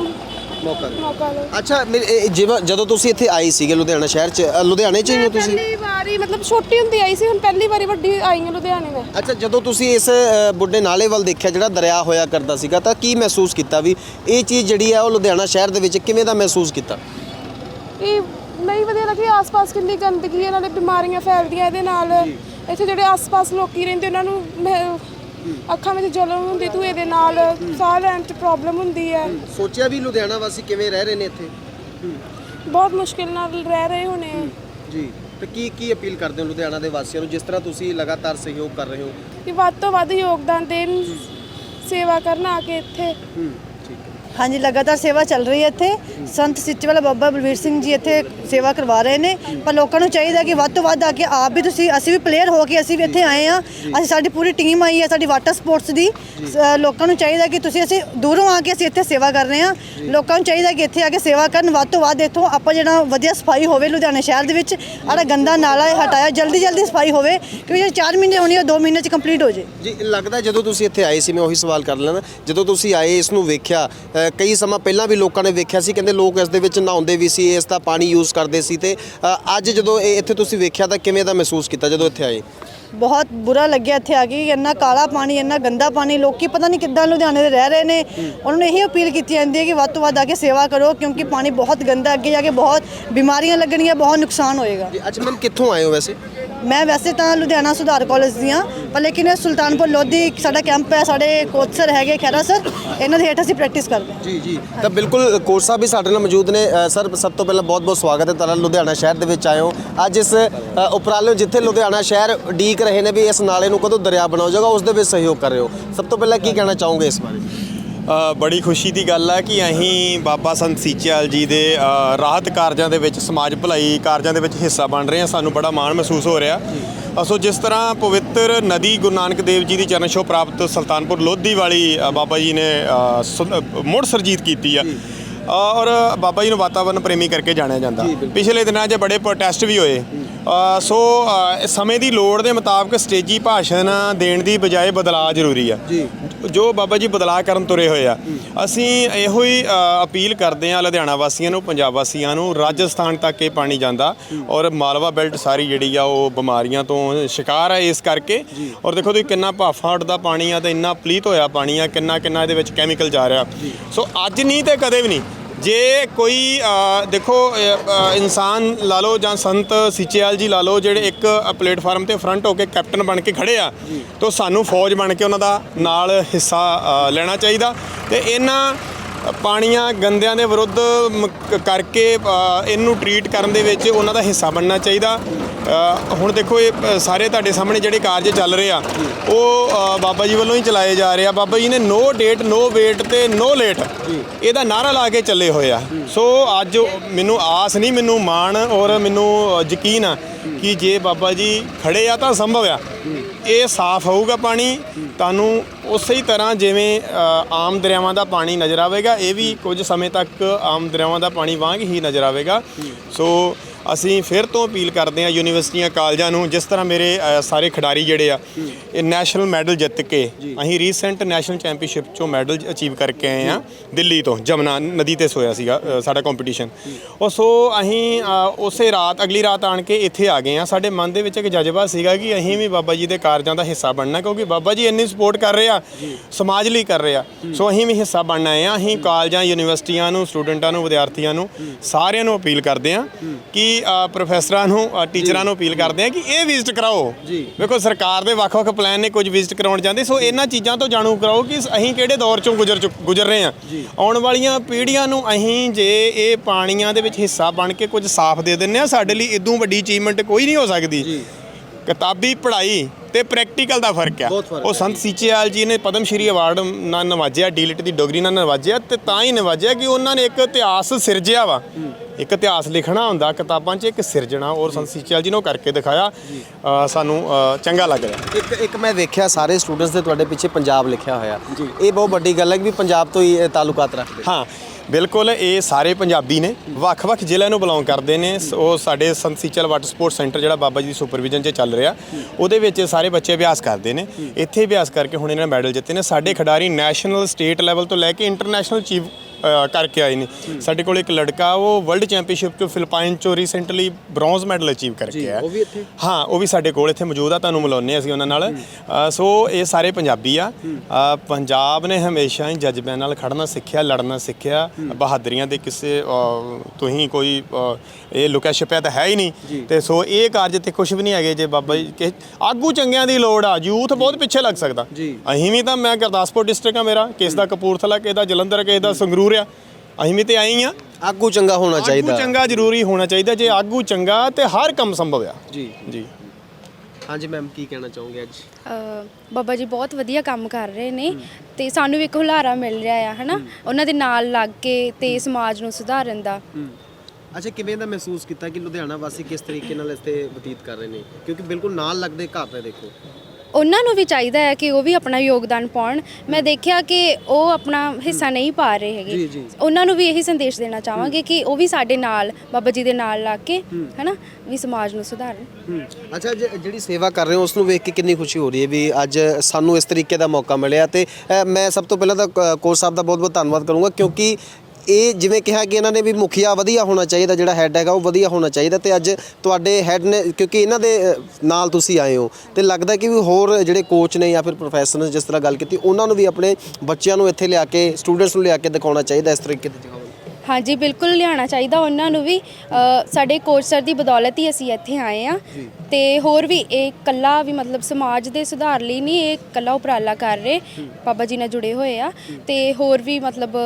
ਮੌਕਾ ਮੌਕਾ ਲਓ ਅੱਛਾ ਮੇਰੇ- ਇਹ ਜਿਵੇਂ ਜਦੋਂ ਤੁਸੀਂ ਇੱਥੇ ਆਏ ਸੀਗੇ ਲੁਧਿਆਣਾ ਸ਼ਹਿਰ ਚ ਅ, ਲੁਧਿਆਣੇ ਚ ਹੀ ਹੋ ਤੁਸੀਂ? ਪਹਿਲੀ ਵਾਰੀ ਮਤਲਬ ਛੋਟੀ ਹੁੰਦੀ ਆਈ ਸੀ ਹੁਣ ਪਹਿਲੀ ਵਾਰੀ ਵੱਡੀ ਆਈ ਹਾਂ ਲੁਧਿਆਣੇ ਮੈਂ। ਅੱਛਾ ਜਦੋਂ ਤੁਸੀਂ ਇਸ ਅ, ਬੁੱਢੇ ਨਾਲੇ ਵੱਲ ਦੇਖਿਆ ਜਿਹੜਾ ਦਰਿਆ ਹੋਇਆ ਕਰਦਾ ਸੀਗਾ ਤਾਂ ਕੀ ਮਹਿਸੂਸ ਕੀਤਾ ਵੀ ਇਹ ਚੀਜ਼ ਜਿਹੜੀ ਹੈ ਉਹ ਲੁਧਿਆਣਾ ਸ਼ਹਿਰ ਦੇ ਵਿੱਚ ਕਿਵੇਂ ਦਾ ਮਹਿਸੂਸ ਕੀਤਾ? ਇਹ ਨਹੀਂ ਵਧੀਆ ਲੱਗੀ ਆਸ-ਪਾਸ ਕਿੰਨੀ ਗੰਦਗੀ ਹੈ ਨਾਲੇ ਬਿਮਾਰੀਆਂ ਫੈਲਦੀਆਂ ਇਹਦੇ ਨਾਲ ਇੱਥੇ ਜਿਹੜੇ ਆਸ-ਪਾਸ ਲੋਕੀ ਰਹਿੰਦੇ ਉਹਨਾਂ ਨੂੰ ਮਹਿ- ਅੱਖਾਂ ਵਿੱਚ ਜਲਨ ਹੁੰਦੀ ਧੂਏ ਦੇ ਨਾਲ ਸਾਹ ਲੈਣ 'ਚ ਪ੍ਰੋਬਲਮ ਹੁੰਦੀ ਹੈ। ਸੋਚਿਆ ਵੀ ਲੁਧਿਆਣਾ ਵਾਸੀ ਕਿਵੇਂ ਰਹਿ ਰਹੇ ਨੇ ਇੱਥੇ? ਬਹੁਤ ਮੁਸ਼ਕਿਲ ਨਾਲ ਰਹਿ ਰਹੇ ਹੋਣੇ ਆ। ਜੀ। ਤੇ ਕੀ ਕੀ ਅਪੀਲ ਕਰਦੇ ਹੋ ਲੁਧਿਆਣਾ ਦੇ ਵਾਸੀਆਂ ਨੂੰ ਜਿਸ ਤਰ੍ਹਾਂ ਤੁਸੀਂ ਲਗਾਤਾਰ ਸਹਿਯੋਗ ਕਰ ਰਹੇ ਹੋ? ਕਿ ਵੱਧ ਤੋਂ ਵੱਧ ਯੋਗਦਾਨ ਦੇਣ ਸੇਵਾ ਕਰਨ ਆ ਕੇ ਇੱਥੇ। ਹੂੰ ਠੀਕ ਹੈ। ਹਾਂਜੀ ਲਗਾਤਾਰ ਸੇਵਾ ਚੱਲ ਰਹੀ ਹੈ ਇੱਥੇ। ਸੰਤ ਸਿੱਚ ਵਾਲਾ ਬਾਬਾ ਬਲਵੀਰ ਸਿੰਘ ਜੀ ਇੱਥੇ ਸੇਵਾ ਕਰਵਾ ਰਹੇ ਨੇ। ਪਰ ਲੋਕਾਂ ਨੂੰ ਚਾਹੀਦਾ ਕਿ ਵੱਧ ਤੋਂ ਵੱਧ ਆ ਕੇ ਆਪ ਵੀ ਤੁਸੀਂ ਅਸੀਂ ਵੀ ਪਲੇਅਰ ਹੋ ਕੇ ਅਸੀਂ ਵੀ ਇੱਥੇ ਆਏ ਆ ਅਸੀਂ ਸਾਡੀ ਪੂਰੀ ਟੀਮ ਆਈ ਹੈ ਸਾਡੀ ਵਾਟਰ ਸਪੋਰਟਸ ਦੀ। ਸ- ਲੋਕਾਂ ਨੂੰ ਚਾਹੀਦਾ ਕਿ ਤੁਸੀਂ ਅਸੀਂ ਦੂਰੋਂ ਆ ਕੇ ਅਸੀਂ ਇੱਥੇ ਸੇਵਾ ਕਰ ਰਹੇ ਆ ਲੋਕਾਂ ਨੂੰ ਚਾਹੀਦਾ ਕਿ ਇੱਥੇ ਆ ਕੇ ਸੇਵਾ ਕਰਨ ਵੱਧ ਤੋਂ ਵੱਧ ਇੱਥੋਂ ਆਪਾਂ ਜਿਹੜਾ ਵਧੀਆ ਸਫ਼ਾਈ ਹੋਵੇ ਲੁਧਿਆਣਾ ਸ਼ਹਿਰ ਦੇ ਵਿੱਚ ਆੜਾ ਗੰਦਾ ਨਾਲਾ ਹੈ ਹਟਾਇਆ ਜਲਦੀ ਜਲਦੀ ਸਫ਼ਾਈ ਹੋਵੇ ਕਿਉਂਕਿ ਜਿਹੜੇ 4 ਮਹੀਨੇ ਹੋਣੀ ਉਹ 2 ਮਹੀਨੇ ਚ ਕੰਪਲੀਟ ਹੋ ਜੇ। ਜੀ ਲੱਗਦਾ ਜਦੋਂ ਤੁਸੀਂ ਇੱਥੇ ਆਏ ਸੀ ਮੈਂ ਉਹੀ ਸਵਾਲ ਕਰ ਲੈਣਾ ਜਦੋਂ ਤੁਸੀਂ ਆਏ ਇਸ ਨੂੰ ਵੇਖਿਆ ਅ, ਕਈ ਸਮਾਂ ਪਹਿਲਾਂ ਵੀ ਲੋਕਾਂ ਨੇ ਵੇਖਿਆ ਸੀ ਕਹਿੰਦੇ ਲੋਕ ਇਸ ਦੇ ਵਿੱਚ ਨਹਾਉਂਦੇ ਵੀ ਸੀ ਇਸ ਦਾ ਪਾਣੀ ਯੂਜ਼ ਕਰਦੇ ਸੀ ਤੇ ਅ, ਅੱਜ ਜਦੋਂ ਇਹ ਇੱਥੇ ਤੁਸੀਂ ਵੇਖਿਆ ਤਾਂ ਕਿਵੇਂ ਦਾ ਮਹਿਸੂਸ ਕੀਤਾ ਜਦੋਂ ਇੱਥੇ ਆਏ? ਬਹੁਤ ਬੁਰਾ ਲੱਗਿਆ ਇੱਥੇ ਆ ਕੇ ਕਿ ਇੰਨਾ ਕਾਲਾ ਪਾਣੀ ਇੰਨਾ ਗੰਦਾ ਪਾਣੀ ਲੋਕੀ ਪਤਾ ਨਹੀਂ ਕਿੱਦਾਂ ਲੁਧਿਆਣੇ ਦੇ ਰਹਿ ਰਹੇ ਨੇ। ਉਹਨਾਂ ਨੂੰ ਇਹੀ ਅਪੀਲ ਕੀਤੀ ਜਾਂਦੀ ਹੈ ਕਿ ਵੱਧ ਤੋਂ ਵੱਧ ਆ ਕੇ ਸੇਵਾ ਕਰੋ ਕਿਉਂਕਿ ਪਾਣੀ ਬਹੁਤ ਗੰਦਾ ਅੱਗੇ ਜਾ ਕੇ ਬਹੁਤ ਬਿਮਾਰੀਆਂ ਲੱਗਣਗੀਆਂ ਬਹੁਤ ਨੁਕਸਾਨ ਹੋਏਗਾ। ਜੀ ਅੱਜ ਮੈਮ ਕਿੱਥੋਂ ਆਏ ਹੋ ਵੈਸੇ? ਮੈਂ ਵੈਸੇ ਤਾਂ ਲੁਧਿਆਣਾ ਸੁਧਾਰ ਕਾਲਜ ਦੀ ਹਾਂ ਪਰ ਲੇਕਿਨ ਇਹ ਸੁਲਤਾਨਪੁਰ ਲੋਧੀ ਸਾਡਾ ਕੈਂਪ ਹੈ ਸਾਡੇ ਕੋਚ ਸਰ ਹੈਗੇ ਖੈਰਾ ਸਰ ਇਹਨਾਂ ਦੇ ਹੇਠ ਅਸੀਂ ਪ੍ਰੈਕਟਿਸ ਕਰਦੇ ਹਾਂ। ਜੀ ਜੀ। ਤਾਂ ਬਿਲਕੁਲ ਕੋਚ ਸਾਹਿਬ ਵੀ ਸਾਡੇ ਨਾਲ ਮੌਜੂਦ ਨੇ। ਅ, ਸਰ ਸਭ ਤੋਂ ਪਹਿਲਾਂ ਬਹੁਤ ਬਹੁਤ ਸਵਾਗਤ ਹੈ ਤੁਹਾਡਾ ਲੁਧਿਆਣਾ ਸ਼ਹਿਰ ਦੇ ਵਿੱਚ ਆਏ ਹੋ ਅੱਜ ਇਸ ਅ, ਉਪਰਾਲੇ ਨੂੰ ਜਿੱਥੇ ਲੁਧਿਆਣਾ ਸ਼ਹਿਰ ਉਡੀਕ ਰਹੇ ਨੇ ਵੀ ਇਸ ਨਾਲੇ ਨੂੰ ਕਦੋਂ ਦਰਿਆ ਬਣਾਓ ਜਾਊਗਾ ਉਸ ਦੇ ਵਿੱਚ ਸਹਿਯੋਗ ਕਰ ਰਹੇ ਹੋ। ਸਭ ਤੋਂ ਪਹਿਲਾਂ ਕੀ ਕਹਿਣਾ ਚਾਹੋਗੇ ਇਸ ਬਾਰੇ? ਬੜੀ ਖੁਸ਼ੀ ਦੀ ਗੱਲ ਹੈ ਕਿ ਅਸੀਂ ਬਾਬਾ ਸੰਤ ਸੀਚੇਵਾਲ ਜੀ ਦੇ ਰਾਹਤ ਕਾਰਜਾਂ ਦੇ ਵਿੱਚ ਸਮਾਜ ਭਲਾਈ ਕਾਰਜਾਂ ਦੇ ਵਿੱਚ ਹਿੱਸਾ ਬਣ ਰਹੇ ਹਾਂ ਸਾਨੂੰ ਬੜਾ ਮਾਣ ਮਹਿਸੂਸ ਹੋ ਰਿਹਾ। ਅਸੋ ਜਿਸ ਤਰ੍ਹਾਂ ਪਵਿੱਤਰ ਨਦੀ ਗੁਰੂ ਨਾਨਕ ਦੇਵ ਜੀ ਦੀ ਚਰਨ ਛੋਹ ਪ੍ਰਾਪਤ ਸੁਲਤਾਨਪੁਰ ਲੋਧੀ ਵਾਲੀ ਬਾਬਾ ਜੀ ਨੇ ਮੁੜ ਸਰਜੀਤ ਕੀਤੀ ਆ। ਔਰ ਬਾਬਾ ਜੀ ਨੂੰ ਵਾਤਾਵਰਣ ਪ੍ਰੇਮੀ ਕਰਕੇ ਜਾਣਿਆ ਜਾਂਦਾ। ਪਿਛਲੇ ਦਿਨਾਂ 'ਚ ਬੜੇ ਪ੍ਰੋਟੈਸਟ ਵੀ ਹੋਏ। ਸੋ ਸਮੇਂ ਦੀ ਲੋੜ ਦੇ ਮੁਤਾਬਕ ਸਟੇਜੀ ਭਾਸ਼ਣ ਦੇਣ ਦੀ ਬਜਾਏ ਬਦਲਾਅ ਜ਼ਰੂਰੀ ਆ। ਜੋ ਬਾਬਾ ਜੀ ਬਦਲਾਅ ਕਰਨ ਤੁਰੇ ਹੋਏ ਆ। ਅਸੀਂ ਇਹੋ ਹੀ ਅਪੀਲ ਕਰਦੇ ਆ ਲੁਧਿਆਣਾ ਵਾਸੀਆਂ ਨੂੰ ਪੰਜਾਬ ਵਾਸੀਆਂ ਨੂੰ ਰਾਜਸਥਾਨ ਤੱਕ ਇਹ ਪਾਣੀ ਜਾਂਦਾ ਔਰ ਮਾਲਵਾ ਬੈਲਟ ਸਾਰੀ ਜਿਹੜੀ ਆ ਉਹ ਬਿਮਾਰੀਆਂ ਤੋਂ ਸ਼ਿਕਾਰ ਹੈ ਇਸ ਕਰਕੇ। ਔਰ ਦੇਖੋ ਤੁਸੀਂ ਕਿੰਨਾ ਭਾਫਾ ਉੱਡਦਾ ਪਾਣੀ ਆ ਤੇ ਇੰਨਾ ਪਲੀਤ ਹੋਇਆ ਪਾਣੀ ਆ ਕਿੰਨਾ ਕਿੰਨਾ ਇਹਦੇ ਵਿੱਚ ਕੈਮੀਕਲ ਜਾ ਰਿਹਾ। ਸੋ ਅੱਜ ਨਹੀਂ ਤੇ ਕਦੇ ਵੀ ਨਹੀਂ। ਜੇ ਕੋਈ ਦੇਖੋ ਇਨਸਾਨ ਲਾ ਲਓ ਜਾਂ ਸੰਤ ਸਿਚੇਵਾਲ ਜੀ ਲਾ ਲਓ, ਜਿਹੜੇ ਇੱਕ ਪਲੇਟਫਾਰਮ ਤੇ ਫਰੰਟ ਹੋ ਕੇ ਕੈਪਟਨ ਬਣ ਕੇ ਖੜੇ ਆ, ਤਾਂ ਸਾਨੂੰ ਫੌਜ ਬਣ ਕੇ ਉਹਨਾਂ ਦਾ ਨਾਲ ਹਿੱਸਾ ਲੈਣਾ ਚਾਹੀਦਾ। ਤੇ ਇਹਨਾਂ ਪਾਣੀਆਂ ਗੰਦਿਆਂ ਦੇ ਵਿਰੁੱਧ ਮ- ਕਰਕੇ ਇਹਨੂੰ ਟਰੀਟ ਕਰਨ ਦੇ ਵਿੱਚ ਉਹਨਾਂ ਦਾ ਹਿੱਸਾ ਬਣਨਾ ਚਾਹੀਦਾ। ਹੁਣ ਦੇਖੋ ਇਹ ਸਾਰੇ ਤੁਹਾਡੇ ਸਾਹਮਣੇ ਜਿਹੜੇ ਕਾਰਜ ਚੱਲ ਰਹੇ ਆ, ਉਹ ਬਾਬਾ ਜੀ ਵੱਲੋਂ ਹੀ ਚਲਾਏ ਜਾ ਰਹੇ ਆ। ਬਾਬਾ ਜੀ ਨੇ ਨੋ ਡੇਟ, ਨੋ ਵੇਟ ਤੇ ਨੋ ਲੇਟ ਇਹਦਾ ਨਾਰਾ ਲਾ ਕੇ ਚੱਲੇ ਹੋਏ ਆ। ਸੋ ਅੱਜ ਮੈਨੂੰ ਆਸ ਨਹੀਂ, ਮੈਨੂੰ ਮਾਣ ਔਰ ਮੈਨੂੰ ਯਕੀਨ ਆ ਕਿ ਜੇ ਬਾਬਾ ਜੀ ਖੜੇ ਆ ਤਾਂ ਸੰਭਵ ਆ। ਇਹ ਸਾਫ਼ ਹੋਊਗਾ ਪਾਣੀ। ਤੁਹਾਨੂੰ ਉਸੇ ਹੀ ਤਰ੍ਹਾਂ ਜਿਵੇਂ ਆਮ ਦਰਿਆਵਾਂ ਦਾ ਪਾਣੀ ਨਜ਼ਰ ਆਵੇਗਾ, ਇਹ ਵੀ ਕੁਝ ਸਮੇਂ ਤੱਕ ਆਮ ਦਰਿਆਵਾਂ ਦਾ ਪਾਣੀ ਵਾਂਗ ਹੀ ਨਜ਼ਰ ਆਵੇਗਾ। ਸੋ ਅਸੀਂ ਫਿਰ ਤੋਂ ਅਪੀਲ ਕਰਦੇ ਹਾਂ ਯੂਨੀਵਰਸਿਟੀਆਂ ਕਾਲਜਾਂ ਨੂੰ ਜਿਸ ਤਰ੍ਹਾਂ ਮੇਰੇ ਸਾਰੇ ਖਿਡਾਰੀ ਜਿਹੜੇ ਆ ਇਹ ਨੈਸ਼ਨਲ ਮੈਡਲ ਜਿੱਤ ਕੇ ਅਸੀਂ ਰੀਸੈਂਟ ਨੈਸ਼ਨਲ ਚੈਂਪੀਅਨਸ਼ਿਪ ਚੋਂ ਮੈਡਲ ਅਚੀਵ ਕਰਕੇ ਆਏ ਆ ਦਿੱਲੀ ਤੋਂ ਜਮਨਾ ਨਦੀ ਤੇ ਸੋਇਆ ਸੀਗਾ ਸਾਡਾ ਕੰਪੀਟੀਸ਼ਨ ਉਹ ਸੋ ਅਸੀਂ ਉਸੇ ਰਾਤ ਅਗਲੀ ਰਾਤ ਆਣ ਕੇ ਇੱਥੇ ਆ ਗਏ ਆ ਸਾਡੇ ਮਨ ਦੇ ਵਿੱਚ ਇੱਕ ਜਜ਼ਬਾ ਸੀਗਾ ਕਿ ਅਸੀਂ ਵੀ ਬਾਬਾ ਜੀ ਦੇ ਕਾਰਜਾਂ ਦਾ ਹਿੱਸਾ ਬਣਨਾ ਕਿਉਂਕਿ ਬਾਬਾ ਜੀ ਇੰਨੀ ਸਪੋਰਟ ਕਰ ਰਹੇ ਆ ਸਮਾਜ ਲਈ ਕਰ ਰਹੇ ਆ। ਸੋ ਅਸੀਂ ਵੀ ਹਿੱਸਾ ਬਣਨਾ ਆਏ ਆ ਅਸੀਂ ਕਾਲਜਾਂ ਯੂਨੀਵਰਸਿਟੀਆਂ ਨੂੰ ਸਟੂਡੈਂਟਾਂ ਨੂੰ ਵਿਦਿਆਰਥੀਆਂ ਨੂੰ ਸਾਰਿਆਂ ਨੂੰ ਅਪੀਲ ਕਰਦੇ ਆ ਕਿ ਅ, ਪ੍ਰੋਫੈਸਰਾਂ ਨੂੰ ਟੀਚਰਾਂ ਨੂੰ ਅਪੀਲ ਕਰਦੇ ਆ ਕਿ ਇਹ ਵਿਜ਼ਿਟ ਕਰਾਓ। ਵੇਖੋ ਸਰਕਾਰ ਦੇ ਵੱਖ-ਵੱਖ ਪਲਾਨ ਨੇ ਕੁਝ ਵਿਜ਼ਿਟ ਕਰਾਉਣ ਜਾਂਦੇ ਸੋ ਇਹਨਾਂ ਚੀਜ਼ਾਂ ਤੋਂ ਜਾਣੂ ਕਰਾਓ ਕਿ ਅਸੀਂ ਕਿਹੜੇ ਦੌਰ ਚੋਂ ਗੁਜ਼ਰ ਗੁਜ਼ਰ ਰਹੇ ਆ ਆਉਣ ਵਾਲੀਆਂ ਪੀੜ੍ਹੀਆਂ ਨੂੰ ਅਸੀਂ ਜੇ ਇਹ ਪਾਣੀਆਂ ਦੇ ਵਿੱਚ ਹਿੱਸਾ ਬਣ ਕੇ ਕੁਝ ਸਾਫ਼ ਦੇ ਦਿੰਨੇ ਆ ਸਾਡੇ ਲਈ ਇਦੋਂ ਵੱਡੀ ਅਚੀਵਮੈਂਟ ਕੋਈ ਨਹੀਂ ਹੋ ਸਕਦੀ। ਕਿਤਾਬੀ ਪੜ੍ਹਾਈ ਤੇ ਪ੍ਰੈਕਟੀਕਲ ਦਾ ਫ਼ਰਕ ਆ। ਫ਼ਰਕ ਉਹ ਸੰਤ ਸੀਚੇਵਾਲ ਜੀ ਨੇ ਪਦਮ ਸ਼੍ਰੀ ਅਵਾਰਡ ਨਾਲ ਨਵਾਜਿਆ ਡੀਲਿਟ ਦੀ ਡੋਗਰੀ ਨਾਲ ਨਵਾਜਿਆ ਤੇ ਤਾਂ ਹੀ ਨਵਾਜਿਆ ਕਿ ਉਹਨਾਂ ਨੇ ਇੱਕ ਇਤਿਹਾਸ ਸਿਰਜਿਆ ਵਾ। ਇੱਕ ਇਤਿਹਾਸ ਲਿਖਣਾ ਹੁੰਦਾ ਕਿਤਾਬਾਂ 'ਚ ਇੱਕ ਸਿਰਜਣਾ ਔਰ ਸੰਤ ਸੀਚੇਵਾਲ ਜੀ ਨੇ ਉਹ ਕਰਕੇ ਦਿਖਾਇਆ। ਸਾਨੂੰ ਚੰਗਾ ਲੱਗ ਰਿਹਾ। ਇੱਕ ਇੱਕ ਮੈਂ ਵੇਖਿਆ ਸਾਰੇ ਸਟੂਡੈਂਟਸ ਦੇ ਤੁਹਾਡੇ ਪਿੱਛੇ ਪੰਜਾਬ ਲਿਖਿਆ ਹੋਇਆ। ਇਹ ਬਹੁਤ ਵੱਡੀ ਗੱਲ ਹੈ ਕਿ ਵੀ ਪੰਜਾਬ ਤੋਂ ਹੀ ਤਾਲੁਕਾਤ ਰੱਖਦੇ। ਹਾਂ। ਬਿਲਕੁਲ, ਇਹ ਸਾਰੇ ਪੰਜਾਬੀ ਨੇ। ਵੱਖ-ਵੱਖ ਜ਼ਿਲ੍ਹਿਆਂ ਨੂੰ ਬਿਲੋਂਗ ਕਰਦੇ ਨੇ। ਸ- ਉਹ ਸਾਡੇ ਸੰਤ ਸੀਚਲ ਵਾਟਰ ਸਪੋਰਟ ਸੈਂਟਰ, ਜਿਹੜਾ ਬਾਬਾ ਜੀ ਦੀ ਸੁਪਰਵਿਜ਼ਨ 'ਚ ਚੱਲ ਰਿਹਾ, ਉਹਦੇ ਵਿੱਚ ਸਾਰੇ ਬੱਚੇ ਅਭਿਆਸ ਕਰਦੇ ਨੇ। ਇੱਥੇ ਅਭਿਆਸ ਕਰਕੇ ਹੁਣ ਇਹਨਾਂ ਨੇ ਮੈਡਲ ਜਿੱਤੇ ਨੇ। ਸਾਡੇ ਖਿਡਾਰੀ ਨੈਸ਼ਨਲ ਸਟੇਟ ਲੈਵਲ ਤੋਂ ਲੈ ਕੇ ਇੰਟਰਨੈਸ਼ਨਲ ਚੀਫ ਕਰਕੇ ਆਏ ਨੇ। ਸਾਡੇ ਕੋਲ ਇੱਕ ਲੜਕਾ ਉਹ ਵਰਲਡ ਚੈਂਪੀਅਨਸ਼ਿਪ ਚ ਫਿਲੀਪਾਈਨ ਚੋਂ ਰੀਸੈਂਟਲੀ ਬ੍ਰੌਂਜ਼ ਮੈਡਲ ਅਚੀਵ ਕਰਕੇ ਆਇਆ। ਉਹ ਵੀ ਇੱਥੇ? ਹਾਂ ਉਹ ਵੀ ਸਾਡੇ ਕੋਲ ਇੱਥੇ ਮੌਜੂਦ ਆ ਤੁਹਾਨੂੰ ਮਿਲਾਉਂਦੇ ਅਸੀਂ ਉਹਨਾਂ ਨਾਲ। ਸੋ ਇਹ ਸਾਰੇ ਪੰਜਾਬੀ ਆ। ਪੰਜਾਬ ਨੇ ਹਮੇਸ਼ਾ ਹੀ ਜਜ਼ਬਿਆਂ ਨਾਲ ਖੜਨਾ ਸਿੱਖਿਆ ਲੜਨਾ ਸਿੱਖਿਆ ਬਹਾਦਰੀਆਂ ਦੇ ਕਿਸੇ ਤੁਸੀਂ ਕੋਈ ਇਹ ਲੁਕਿਆ ਛਿਪਿਆ ਤਾਂ ਹੈ ਹੀ ਨਹੀਂ। ਤੇ ਸੋ ਇਹ ਕਾਰਜ ਤੇ ਕੁਝ ਵੀ ਨਹੀਂ ਹੈਗੇ ਜੇ ਬਾਬਾ ਜੀ ਕਿ ਆਗੂ ਚੰਗਿਆਂ ਦੀ ਲੋੜ ਆ ਯੂਥ ਬਹੁਤ ਪਿੱਛੇ ਲੱਗ ਸਕਦਾ। ਅਸੀਂ ਵੀ ਤਾਂ ਮੈਂ ਗੁਰਦਾਸਪੁਰ ਡਿਸਟ੍ਰਿਕਟ ਆ ਮੇਰਾ ਕਿਸ ਦਾ ਕਪੂਰਥਲਾ ਕਿਸ ਦਾ ਜਲੰਧਰ ਕਿਸ ਦਾ ਸੰਗਰੂਰ ਆ। ਅਸੀਂ ਵੀ ਤੇ ਆਏ ਹੀ ਆ। ਆਗੂ ਚੰਗਾ ਹੋਣਾ ਚਾਹੀਦਾ। ਆਗੂ ਚੰਗਾ ਜ਼ਰੂਰੀ ਹੋਣਾ ਚਾਹੀਦਾ। ਜੇ ਆਗੂ ਚੰਗਾ ਤੇ ਹਰ ਕੰਮ ਸੰਭਵ ਆ। ਜੀ। ਜੀ। ਹਾਂਜੀ ਮੈਮ ਕੀ ਕਹਿਣਾ ਚਾਹੋਗੇ ਅੱਜ? ਅ, ਬਾਬਾ ਜੀ ਬਹੁਤ ਵਧੀਆ ਕੰਮ ਕਰ ਰਹੇ ਨੇ ਤੇ ਸਾਨੂੰ ਵੀ ਇੱਕ ਹੁਲਾਰਾ ਮਿਲ ਰਿਹਾ ਆ ਹਨਾ? ਉਹਨਾਂ ਦੇ ਨਾਲ ਲੱਗ ਕੇ ਤੇ ਸਮਾਜ ਨੂੰ ਸੁਧਾਰਨ ਦਾ। ਅੱਛਾ ਕਿਵੇਂ ਦਾ ਮਹਿਸੂਸ ਕੀਤਾ ਕਿ ਲੁਧਿਆਣਾ ਵਾਸੀ ਕਿਸ ਤਰੀਕੇ ਨਾਲ ਇਸ ਤੇ ਬਤੀਤ ਕਰ ਰਹੇ ਨੇ? ਕਿਉਂਕਿ ਬਿਲਕੁਲ ਨਾਲ ਲੱਗਦੇ ਘਰ ਨੇ ਦੇਖੋ। ਉਹਨਾਂ ਨੂੰ ਵੀ ਚਾਹੀਦਾ ਹੈ ਕਿ ਉਹ ਵੀ ਆਪਣਾ ਯੋਗਦਾਨ ਪਾਉਣ। ਮੈਂ ਦੇਖਿਆ ਕਿ ਉਹ ਆਪਣਾ ਹਿੱਸਾ ਨਹੀਂ ਪਾ ਰਹੇ ਜੀ, ਹੈਗੇ। ਜੀ। ਉਹਨਾਂ ਨੂੰ ਵੀ ਇਹੀ ਸੰਦੇਸ਼ ਦੇਣਾ ਚਾਹਾਂਗੇ ਕਿ ਉਹ ਵੀ ਸਾਡੇ ਨਾਲ ਬਾਬਾ ਜੀ ਦੇ ਨਾਲ ਲੱਗ ਕੇ ਹਨਾ ਵੀ ਸਮਾਜ ਨੂੰ ਸੁਧਾਰਨ। ਅੱਛਾ ਜ- ਜਿਹੜੀ ਸੇਵਾ ਕਰ ਰਹੇ ਹੋ ਉਸ ਨੂੰ ਵੇਖ ਕੇ ਕਿੰਨੀ ਖੁਸ਼ੀ ਹੋ ਰਹੀ ਹੈ ਵੀ ਅੱਜ ਸਾਨੂੰ ਇਸ ਤਰੀਕੇ ਦਾ ਮੌਕਾ ਮਿਲਿਆ ਤੇ ਅ, ਮੈਂ ਸਭ ਤੋਂ ਪਹਿਲਾਂ ਤਾਂ ਕੋਚ ਸਾਹਿਬ ਦਾ ਬਹੁਤ ਬਹੁਤ ਧੰਨਵਾਦ ਕਰੂੰਗਾ ਕਿਉਂਕਿ ਇਹ ਜਿਵੇਂ ਕਿਹਾ ਕਿ ਇਹਨਾਂ ਨੇ ਵੀ ਮੁਖੀਆ ਵਧੀਆ ਹੋਣਾ ਚਾਹੀਦਾ ਜਿਹੜਾ ਹੈੱਡ ਹੈਗਾ ਉਹ ਵਧੀਆ ਹੋਣਾ ਚਾਹੀਦਾ ਤੇ ਅੱਜ ਤੁਹਾਡੇ ਹੈੱਡ ਨੇ ਕਿਉਂਕਿ ਇਹਨਾਂ ਦੇ ਨਾਲ ਤੁਸੀਂ ਆਏ ਹੋ ਤੇ ਲੱਗਦਾ ਕਿ ਵੀ ਹੋਰ ਜਿਹੜੇ ਕੋਚ ਨੇ ਜਾਂ ਫਿਰ ਪ੍ਰੋਫੈਸ਼ਨਲ ਜਿਸ ਤਰ੍ਹਾਂ ਗੱਲ ਕੀਤੀ ਉਹਨਾਂ ਨੂੰ ਵੀ ਆਪਣੇ ਬੱਚਿਆਂ ਨੂੰ ਇੱਥੇ ਲਿਆ ਕੇ ਸਟੂਡੈਂਟਸ ਨੂੰ ਲਿਆ ਕੇ ਦਿਖਾਉਣਾ ਚਾਹੀਦਾ ਇਸ ਤਰੀਕੇ ਦੀ ਜਗ੍ਹਾ ਹਾਂਜੀ ਬਿਲਕੁਲ ਲਿਆਉਣਾ ਚਾਹੀਦਾ ਉਹਨਾਂ ਨੂੰ ਵੀ। ਸਾਡੇ ਕੋਚ ਸਰ ਦੀ ਬਦੌਲਤ ਹੀ ਅਸੀਂ ਇੱਥੇ ਆਏ ਆ ਤੇ ਹੋਰ ਵੀ ਇਹ ਕੱਲਾ ਵੀ ਮਤਲਬ ਸਮਾਜ ਦੇ ਸੁਧਾਰ ਲਈ ਨਹੀਂ ਇਹ ਕੱਲਾ ਉਪਰਾਲਾ ਕਰ ਰਹੇ ਬਾਬਾ ਜੀ ਨਾਲ ਜੁੜੇ ਹੋਏ ਆ ਤੇ ਹੋਰ ਵੀ ਮਤਲਬ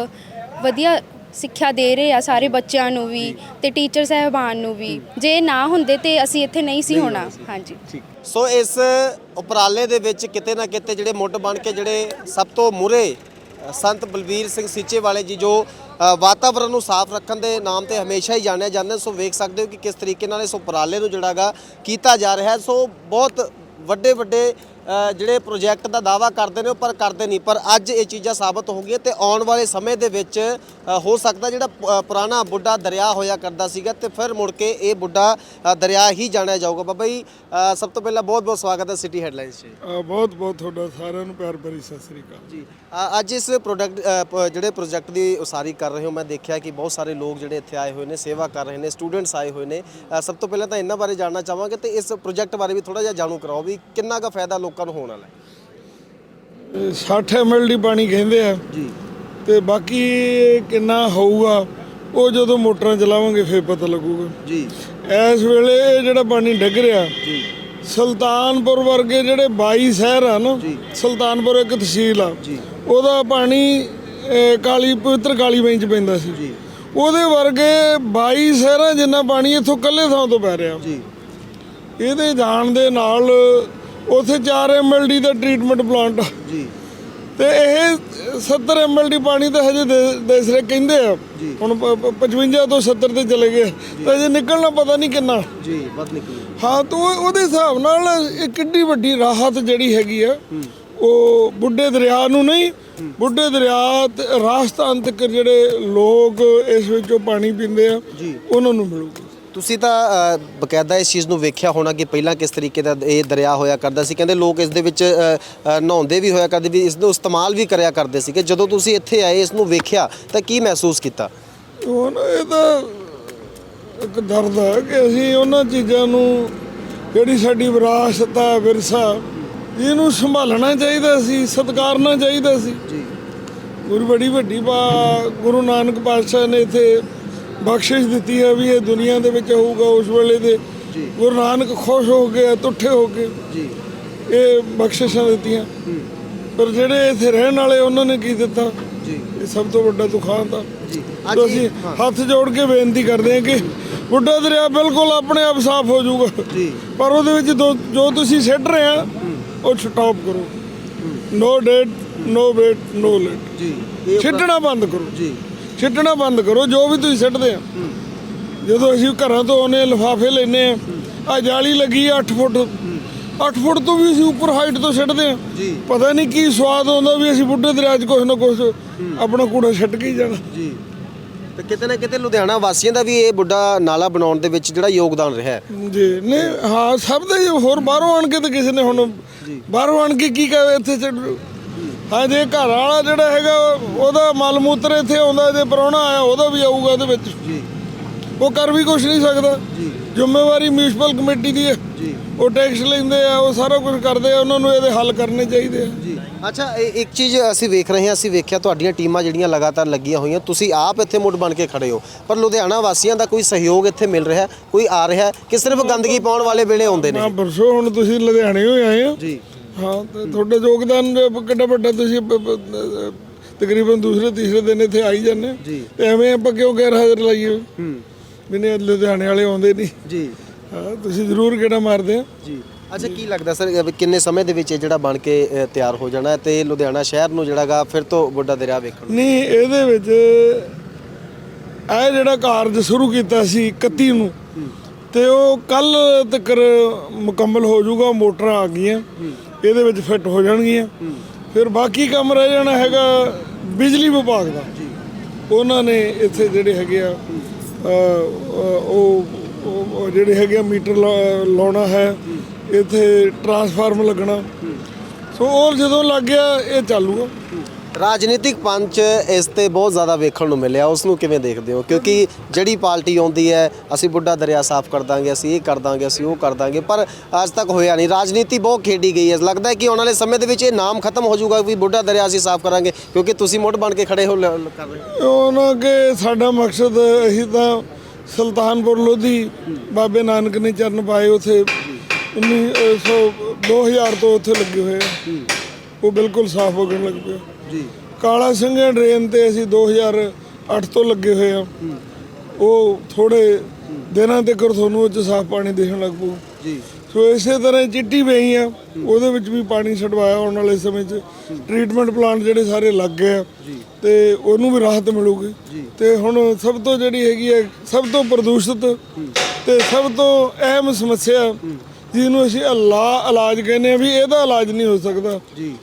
ਵਧੀਆ ਸਿੱਖਿਆ ਦੇ ਰਹੇ ਆ ਸਾਰੇ ਬੱਚਿਆਂ ਨੂੰ ਵੀ ਤੇ ਟੀਚਰ ਸਹਿਬਾਨ ਨੂੰ ਵੀ। ਜੇ ਨਾ ਹੁੰਦੇ ਤੇ ਅਸੀਂ ਇੱਥੇ ਨਹੀਂ ਸੀ ਹੋਣਾ। ਹਾਂਜੀ। ਸੋ ਇਸ ਉਪਰਾਲੇ ਦੇ ਵਿੱਚ ਕਿਤੇ ਨਾ ਕਿਤੇ ਜਿਹੜੇ ਮੁੱਢ ਬਣ ਕੇ ਜਿਹੜੇ ਸਭ ਤੋਂ ਮੁਰੇ ਸੰਤ ਬਲਵੀਰ ਸਿੰਘ ਸੀਚੇ ਵਾਲੇ ਜੀ ਜੋ ਅ, ਵਾਤਾਵਰਣ ਨੂੰ ਸਾਫ਼ ਰੱਖਣ ਦੇ ਨਾਮ ਤੇ ਹਮੇਸ਼ਾ ਹੀ ਜਾਣਿਆ ਜਾਂਦੇ ਸੋ ਵੇਖ ਸਕਦੇ ਹੋ ਕਿ ਕਿਸ ਤਰੀਕੇ ਨਾਲ ਇਸ ਉਪਰਾਲੇ ਨੂੰ ਜਿਹੜਾਗਾ ਕੀਤਾ ਜਾ ਰਿਹਾ ਸੋ ਬਹੁਤ ਵੱਡੇ ਵੱਡੇ ਜਿਹੜੇ ਪ੍ਰੋਜੈਕਟ ਦਾ ਦਾਵਾ ਕਰਦੇ ਨੇ ਉਹ ਪਰ ਕਰਦੇ ਨਹੀਂ। ਪਰ ਅੱਜ ਇਹ ਚੀਜ਼ਾਂ ਸਾਬਤ ਹੋ ਗਈਆਂ ਤੇ ਆਉਣ ਵਾਲੇ ਸਮੇਂ ਦੇ ਵਿੱਚ ਹੋ ਸਕਦਾ ਜਿਹੜਾ ਪੁਰਾਣਾ ਬੁੱਢਾ ਦਰਿਆ ਹੋਇਆ ਕਰਦਾ ਸੀਗਾ ਤੇ ਫਿਰ ਮੁੜ ਕੇ ਇਹ ਬੁੱਢਾ ਦਰਿਆ ਹੀ ਜਾਣਿਆ ਜਾਊਗਾ। ਬਾਬਾ ਜੀ ਸਭ ਤੋਂ ਪਹਿਲਾਂ ਬਹੁਤ ਬਹੁਤ ਸਵਾਗਤ ਹੈ ਸਿਟੀ ਹੈਡਲਾਈਨਸ 'ਚ। ਬਹੁਤ ਬਹੁਤ ਤੁਹਾਡਾ ਸਾਰਿਆਂ ਨੂੰ ਪਿਆਰ ਭਰੀ ਸਤਿ ਸ੍ਰੀ ਅਕਾਲ। ਜੀ ਅੱਜ ਇਸ ਪ੍ਰੋਡਕਟ ਜਿਹੜੇ ਪ੍ਰੋਜੈਕਟ ਦੀ ਉਸਾਰੀ ਕਰ ਰਹੇ ਹੋ ਮੈਂ ਦੇਖਿਆ ਕਿ ਬਹੁਤ ਸਾਰੇ ਲੋਕ ਜਿਹੜੇ ਇੱਥੇ ਆਏ ਹੋਏ ਨੇ ਸੇਵਾ ਕਰ ਰਹੇ ਨੇ ਸਟੂਡੈਂਟਸ ਆਏ ਹੋਏ ਨੇ। ਸਭ ਤੋਂ ਪਹਿਲਾਂ ਤਾਂ ਇਹਨਾਂ ਬਾਰੇ ਜਾਣਨਾ ਚਾਹਾਂਗੇ ਤੇ ਇਸ ਪ੍ਰੋਜੈਕਟ ਬਾਰੇ ਵੀ ਥੋੜਾ ਜਿਹਾ ਜਾਣੂ ਕਰਾਓ ਵੀ ਕਿੰਨਾ ਕੁ ਫਾਇਦਾ ਲੋਕਾਂ ਨੂੰ ਹੋਣ ਵਾਲਾ ਹੈ। ਇਹ 60 ml ਦੀ ਪਾਣੀ ਕਹਿੰਦੇ ਆ। ਜੀ। ਤੇ ਬਾਕੀ ਕਿੰਨਾ ਹੋਊਗਾ ਉਹ ਜਦੋਂ ਮੋਟਰਾਂ ਚਲਾਵਾਂਗੇ ਫੇਰ ਪਤਾ ਲੱਗੂਗਾ। ਜੀ। ਇਸ ਵੇਲੇ ਇਹ ਜਿਹੜਾ ਪਾਣੀ ਡਿੱਗ ਰਿਹਾ ਜੀ। ਸੁਲਤਾਨਪੁਰ ਵਰਗੇ ਜਿਹੜੇ 22 ਸ਼ਹਿਰ ਆ ਨਾ ਸੁਲਤਾਨਪੁਰ ਇੱਕ ਤਹਿਸੀਲ ਆ। ਜੀ। ਉਹਦਾ ਪਾਣੀ ਅਹ, ਕਾਲੀ ਪਵਿੱਤਰ ਕਾਲੀ ਬੈਂਚ ਚ ਪੈਂਦਾ ਸੀ। ਜੀ। ਉਹਦੇ ਵਰਗੇ 22 ਸ਼ਹਿਰਾਂ ਜਿੰਨਾ ਪਾਣੀ ਇੱਥੋਂ ਕੱਲੇ ਥਾਂ ਤੋਂ ਪੈ ਰਿਹਾ। ਜੀ। ਇਹਦੇ ਜਾਣ ਦੇ ਨਾਲ ਉਥੇ 4 ਐਮਐਲਡੀ ਦਾ ਟ੍ਰੀਟਮੈਂਟ ਪਲਾਂਟ ਜੀ। ਤੇ ਇਹ 70 ਐਮਐਲਡੀ ਪਾਣੀ ਤਾਂ ਹਜੇ ਦੇ- ਦੇਸ ਰੇ ਕਹਿੰਦੇ ਆ। ਹੁਣ ਪ- ਪ- 55 ਤੋਂ 70 ਤੇ ਚਲੇ ਗਏ। ਤਾਂ ਹਜੇ ਨਿਕਲਣਾ ਪਤਾ ਨਹੀਂ ਕਿੰਨਾ। ਜੀ ਵੱਧ ਨਿਕਲੀ ਹਾਂ ਤਾਂ ਉਹ- ਉਹਦੇ ਹਿਸਾਬ ਨਾਲ ਇਹ ਕਿੱਡੀ ਵੱਡੀ ਰਾਹਤ ਜਿਹੜੀ ਹੈਗੀ ਆ ਉਹ ਬੁੱਢੇ ਦਰਿਆ ਨੂੰ ਨਹੀਂ ਬੁੱਢੇ ਦਰਿਆ ਰਾਜਸਥਾਨ ਤੱਕ ਜਿਹੜੇ ਲੋਕ ਇਸ ਵਿੱਚੋਂ ਪਾਣੀ ਪੀਂਦੇ ਆ ਉਹਨਾਂ ਨੂੰ ਮਿਲੂਗਾ। ਤੁਸੀਂ ਤਾਂ ਅ, ਬਕਾਇਦਾ ਇਸ ਚੀਜ਼ ਨੂੰ ਵੇਖਿਆ ਹੋਣਾ ਕਿ ਪਹਿਲਾਂ ਕਿਸ ਤਰੀਕੇ ਦਾ ਇਹ ਦਰਿਆ ਹੋਇਆ ਕਰਦਾ ਸੀ। ਕਹਿੰਦੇ ਲੋਕ ਇਸ ਦੇ ਵਿੱਚ ਅ, ਅ, ਨਹਾਉਂਦੇ ਵੀ ਹੋਇਆ ਕਰਦੇ ਵੀ ਇਸ ਨੂੰ ਇਸਤੇਮਾਲ ਵੀ ਕਰਿਆ ਕਰਦੇ ਸੀਗੇ। ਜਦੋਂ ਤੁਸੀਂ ਇੱਥੇ ਆਏ ਇਸ ਨੂੰ ਵੇਖਿਆ ਤਾਂ ਕੀ ਮਹਿਸੂਸ ਕੀਤਾ? ਹੁਣ ਇਹ ਤਾਂ ਇੱਕ ਦਰਦ ਹੈ ਕਿ ਅਸੀਂ ਉਹਨਾਂ ਚੀਜ਼ਾਂ ਨੂੰ ਜਿਹੜੀ ਸਾਡੀ ਵਿਰਾਸਤ ਆ ਵਿਰਸਾ ਇਹਨੂੰ ਸੰਭਾਲਣਾ ਚਾਹੀਦਾ ਸੀ ਸਤਿਕਾਰਨਾ ਚਾਹੀਦਾ ਸੀ। ਜੀ। ਗੁਰੂ ਬੜੀ ਵੱਡੀ ਬਾ ਗੁਰੂ ਨਾਨਕ ਪਾਤਸ਼ਾਹ ਨੇ ਇੱਥੇ ਬਖਸ਼ਿਸ਼ ਦਿੱਤੀ ਹੈ ਵੀ ਇਹ ਦੁਨੀਆ ਦੇ ਵਿੱਚ ਹੋਊਗਾ ਉਸ ਵੇਲੇ ਦੇ। ਗੁਰੂ ਨਾਨਕ ਖੁਸ਼ ਹੋ ਗਏ ਤੁੱਠੇ ਹੋ ਕੇ ਜੀ। ਇਹ ਬਖਸ਼ਿਸ਼ਾਂ ਦਿੱਤੀਆਂ। ਪਰ ਜਿਹੜੇ ਇੱਥੇ ਰਹਿਣ ਵਾਲੇ ਉਹਨਾਂ ਨੇ ਕੀ ਦਿੱਤਾ? ਜੀ। ਇਹ ਸਭ ਤੋਂ ਵੱਡਾ ਦੁਖਾਂਤ ਆ। ਜੀ। ਅਸੀਂ ਹੱਥ ਜੋੜ ਕੇ ਬੇਨਤੀ ਕਰਦੇ ਹਾਂ ਕਿ ਬੁੱਢਾ ਦਰਿਆ ਬਿਲਕੁਲ ਆਪਣੇ ਆਪ ਸਾਫ਼ ਹੋ ਜਾਊਗਾ। ਜੀ। ਪਰ ਉਹਦੇ ਵਿੱਚ ਦੋ- ਜੋ ਤੁਸੀਂ ਸਿੱਟ ਰਹੇ ਆ ਉਹ ਸਟਾਪ ਕਰੋ। No date no wait no late ਜੀ। ਸਿੱਟਣਾ ਬੰਦ ਕਰੋ। ਜੀ। ਸਿੱਟਣਾ ਬੰਦ ਕਰੋ ਜੋ ਵੀ ਤੁਸੀਂ ਸਿੱਟਦੇ ਆ। ਜਦੋਂ ਅਸੀਂ ਘਰਾਂ ਤੋਂ ਆਉਂਦੇ ਲਿਫਾਫੇ ਲੈਨੇ ਆ ਆ ਜਾਲੀ ਲੱਗੀ 8 ਫੁੱਟ। 8 ਫੁੱਟ ਤੋਂ ਵੀ ਅਸੀਂ ਉੱਪਰ ਹਾਈਟ ਤੋਂ ਸਿੱਟਦੇ ਆ। ਪਤਾ ਨਹੀਂ ਕੀ ਸਵਾਦ ਆਉਂਦਾ ਵੀ ਅਸੀਂ ਬੁੱਢੇ ਦਰਿਆ 'ਚ ਕੁਛ ਨਾ ਕੁਛ ਆਪਣਾ ਕੂੜਾ ਸਿੱਟ ਕੇ ਜਾਣਾ। ਜੀ। ਤੇ ਕਿਤੇ ਨਾ ਕਿਤੇ ਲੁਧਿਆਣਾ ਵਾਸੀਆਂ ਦਾ ਵੀ ਇਹ ਬੁੱਢਾ ਨਾਲਾ ਬਣਾਉਣ ਦੇ ਵਿੱਚ ਜਿਹੜਾ ਯੋਗਦਾਨ ਰਿਹਾ ਹੈ। ਜੀ ਨਹੀਂ ਹਾਂ ਸਭ ਦੇ ਹੋਰ ਬਾਹਰੋਂ ਆਣ ਕੇ ਤੇ ਕਿਸੇ ਨੇ ਹੁਣ ਬਾਹਰੋਂ ਆਣ ਕੇ ਕੀ ਕਹੇ ਇੱਥੇ ਛੱਡ ਹਾਂ ਜੇ ਘਰ ਵਾਲਾ ਜਿਹੜਾ ਹੈਗਾ ਉਹਦਾ ਮਲ ਮੂਤਰ ਇੱਥੇ ਆਉਂਦਾ ਜੇ ਪ੍ਰਾਹੁਣਾ ਆਇਆ ਉਹਦਾ ਵੀ ਆਊਗਾ ਉਹਦੇ ਵਿੱਚ। ਜੀ। ਉਹ ਕਰ ਵੀ ਕੁਝ ਨਹੀਂ ਸਕਦਾ। ਜ਼ਿੰਮੇਵਾਰੀ ਮਿਊਨਿਸਪਲ ਕਮੇਟੀ ਦੀ ਹੈ। ਜੀ। ਉਹ ਟੈਕਸ ਲੈਂਦੇ ਆ ਉਹ ਸਾਰਾ ਕੁਝ ਕਰਦੇ ਆ ਉਹਨਾਂ ਨੂੰ ਇਹਦੇ ਹੱਲ ਕਰਨੇ ਚਾਹੀਦੇ ਆ। ਜੀ। ਅੱਛਾ ਇਹ ਇੱਕ ਚੀਜ਼ ਅਸੀਂ ਵੇਖ ਰਹੇ ਹਾਂ ਅਸੀਂ ਵੇਖਿਆ ਤੁਹਾਡੀਆਂ ਟੀਮਾਂ ਜਿਹੜੀਆਂ ਲਗਾਤਾਰ ਲੱਗੀਆਂ ਹੋਈਆਂ ਤੁਸੀਂ ਆਪ ਇੱਥੇ ਮੁੱਢ ਬਣ ਕੇ ਖੜੇ ਹੋ। ਪਰ ਲੁਧਿਆਣਾ ਵਾਸੀਆਂ ਦਾ ਕੋਈ ਸਹਿਯੋਗ ਇੱਥੇ ਮਿਲ ਰਿਹਾ ਹੈ ਕੋਈ ਆ ਰਿਹਾ ਹੈ ਕਿ ਸਿਰਫ ਗੰਦਗੀ ਪਾਉਣ ਵਾਲੇ ਵੇਲੇ ਆਉਂਦੇ ਨੇ? ਨਾ ਪਰਸੋਂ ਹੁਣ ਤੁਸੀਂ ਲੁਧਿਆਣੇ ਹੋਏ ਆਏ ਆ ਜੀ। ਹਾਂ ਤੇ ਤੁਹਾਡਾ ਯੋਗਦਾਨ ਕਿੰਨਾ ਵੱਡਾ ਤੁਸੀਂ ਤਕਰੀਬਨ ਦੂਸਰੇ ਤੀਸਰੇ ਦਿਨ ਇੱਥੇ ਆਈ ਜਾਂਦੇ। ਜੀ। ਤੇ ਐਵੇਂ ਆਪਾਂ ਕਿਉਂ ਗੈਰ ਹਾਜ਼ਰ ਲਾਈਏ? ਹੂੰ। ਨਹੀਂ ਲੁਧਿਆਣੇ ਵਾਲੇ ਆਉਂਦੇ ਨਹੀਂ। ਜੀ। ਹਾਂ ਤੁਸੀਂ ਜ਼ਰੂਰ ਕਿਹੜਾ ਮਾਰਦੇ ਆ ਜੀ। ਅੱਛਾ ਕੀ ਲੱਗਦਾ ਸਰ ਕਿੰਨੇ ਸਮੇਂ ਦੇ ਵਿੱਚ ਇਹ ਜਿਹੜਾ ਬਣ ਕੇ ਤਿਆਰ ਹੋ ਜਾਣਾ ਤੇ ਲੁਧਿਆਣਾ ਸ਼ਹਿਰ ਨੂੰ ਜਿਹੜਾਗਾ ਫਿਰ ਤੋਂ ਬੁੱਢਾ ਦਰਿਆ ਵੇਖਣ ਨੂੰ? ਨਹੀਂ ਇਹਦੇ ਵਿੱਚ ਇਹ ਜਿਹੜਾ ਕਾਰਜ ਸ਼ੁਰੂ ਕੀਤਾ ਸੀ 31 ਨੂੰ ਤੇ ਉਹ ਕੱਲ ਤੱਕ ਮੁਕੰਮਲ ਹੋ ਜਾਊਗਾ ਮੋਟਰਾਂ ਆ ਗਈਆਂ। ਇਹਦੇ ਵਿੱਚ ਫਿੱਟ ਹੋ ਜਾਣਗੀਆਂ। ਫਿਰ ਬਾਕੀ ਕੰਮ ਰਹਿ ਜਾਣਾ ਹੈਗਾ ਬਿਜਲੀ ਵਿਭਾਗ ਦਾ। ਉਹਨਾਂ ਨੇ ਇੱਥੇ ਜਿਹੜੇ ਹੈਗੇ ਆ ਉਹ ਜਿਹੜੇ ਹੈਗੇ ਆ ਮੀਟਰ ਲਾਉਣਾ ਹੈ। ਇੱਥੇ ਟਰਾਂਸਫਾਰਮ ਲੱਗਣਾ। ਸੋ ਉਹ ਜਦੋਂ ਲੱਗ ਗਿਆ ਇਹ ਚਾਲੂਗਾ ਰਾਜਨੀਤਿਕ ਪੰਚ ਇਸ ਤੇ ਬਹੁਤ ਜ਼ਿਆਦਾ ਵੇਖਣ ਨੂੰ ਮਿਲਿਆ। ਉਸ ਨੂੰ ਕਿਵੇਂ ਦੇਖਦੇ ਹੋ? ਕਿਉਂਕਿ ਜਿਹੜੀ ਪਾਰਟੀ ਆਉਂਦੀ ਹੈ, ਅਸੀਂ ਬੁੱਢਾ ਦਰਿਆ ਸਾਫ਼ ਕਰ ਦਾਂਗੇ, ਅਸੀਂ ਇਹ ਕਰ ਦਾਂਗੇ, ਅਸੀਂ ਉਹ ਕਰ ਦਾਂਗੇ। ਪਰ ਅੱਜ ਤੱਕ ਹੋਇਆ ਨਹੀਂ। ਰਾਜਨੀਤੀ ਬਹੁਤ ਖੇਡੀ ਗਈ ਹੈ। ਲੱਗਦਾ ਹੈ ਕਿ ਆਉਣ ਵਾਲੇ ਸਮੇਂ ਦੇ ਵਿੱਚ ਇਹ ਨਾਮ ਖਤਮ ਹੋ ਜਾਊਗਾ ਵੀ ਬੁੱਢਾ ਦਰਿਆ ਅਸੀਂ ਸਾਫ਼ ਕਰਾਂਗੇ, ਕਿਉਂਕਿ ਤੁਸੀਂ ਮੁੱਢ ਬਣ ਕੇ ਖੜੇ ਹੋ ਲ- ਲ- ਕਰ ਰਹੇ ਉਹਨਾਂ ਕਿ ਸਾਡਾ ਮਕਸਦ ਅਸੀਂ ਤਾਂ ਸੁਲਤਾਨਪੁਰ ਲੋਧੀ, ਬਾਬੇ ਨਾਨਕ ਨੇ ਚਰਨ ਪਾਏ ਉਥੇ। 1900 2000 ਤੋਂ ਉੱਥੇ ਲੱਗੇ ਹੋਏ ਆ। ਉਹ ਬਿਲਕੁਲ ਸਾਫ਼ ਹੋ ਗਣ ਲੱਗ ਪਿਆ ਜੀ। ਕਾਲਾ ਸਿੰਘਾ ਡਰੇਨ ਤੇ ਅਸੀਂ 2008 ਤੋਂ ਲੱਗੇ ਹੋਏ ਆ ਉਹ ਥੋੜੇ ਦਿਨਾਂ ਤੱਕ ਤੁਹਾਨੂੰ ਉਹ 'ਚ ਸਾਫ਼ ਪਾਣੀ ਦੇਖਣ ਲੱਗ ਪਊ। ਜੀ। ਸੋ ਇਸੇ ਤਰ੍ਹਾਂ ਚਿੱਟੀ ਵੇਈ ਆ। ਉਹਦੇ ਵਿੱਚ ਵੀ ਪਾਣੀ ਛਡਵਾਇਆ ਆਉਣ ਵਾਲੇ ਸਮੇਂ 'ਚ। ਟ੍ਰੀਟਮੈਂਟ ਪਲਾਂਟ ਜਿਹੜੇ ਸਾਰੇ ਲੱਗ ਗਏ ਆ। ਤੇ ਉਹਨੂੰ ਵੀ ਰਾਹਤ ਮਿਲੂਗੀ। ਤੇ ਹੁਣ ਸਭ ਤੋਂ ਜਿਹੜੀ ਹੈਗੀ ਹੈ ਸਭ ਤੋਂ ਪ੍ਰਦੂਸ਼ਿਤ ਤੇ ਸਭ ਤੋਂ ਅਹਿਮ ਸਮੱਸਿਆ ਜਿਹਨੂੰ ਅਸੀਂ ਅੱਲਾ ਇਲਾਜ ਕਹਿੰਦੇ ਆ ਵੀ ਇਹਦਾ ਇਲਾਜ ਨਹੀਂ ਹੋ ਸਕਦਾ।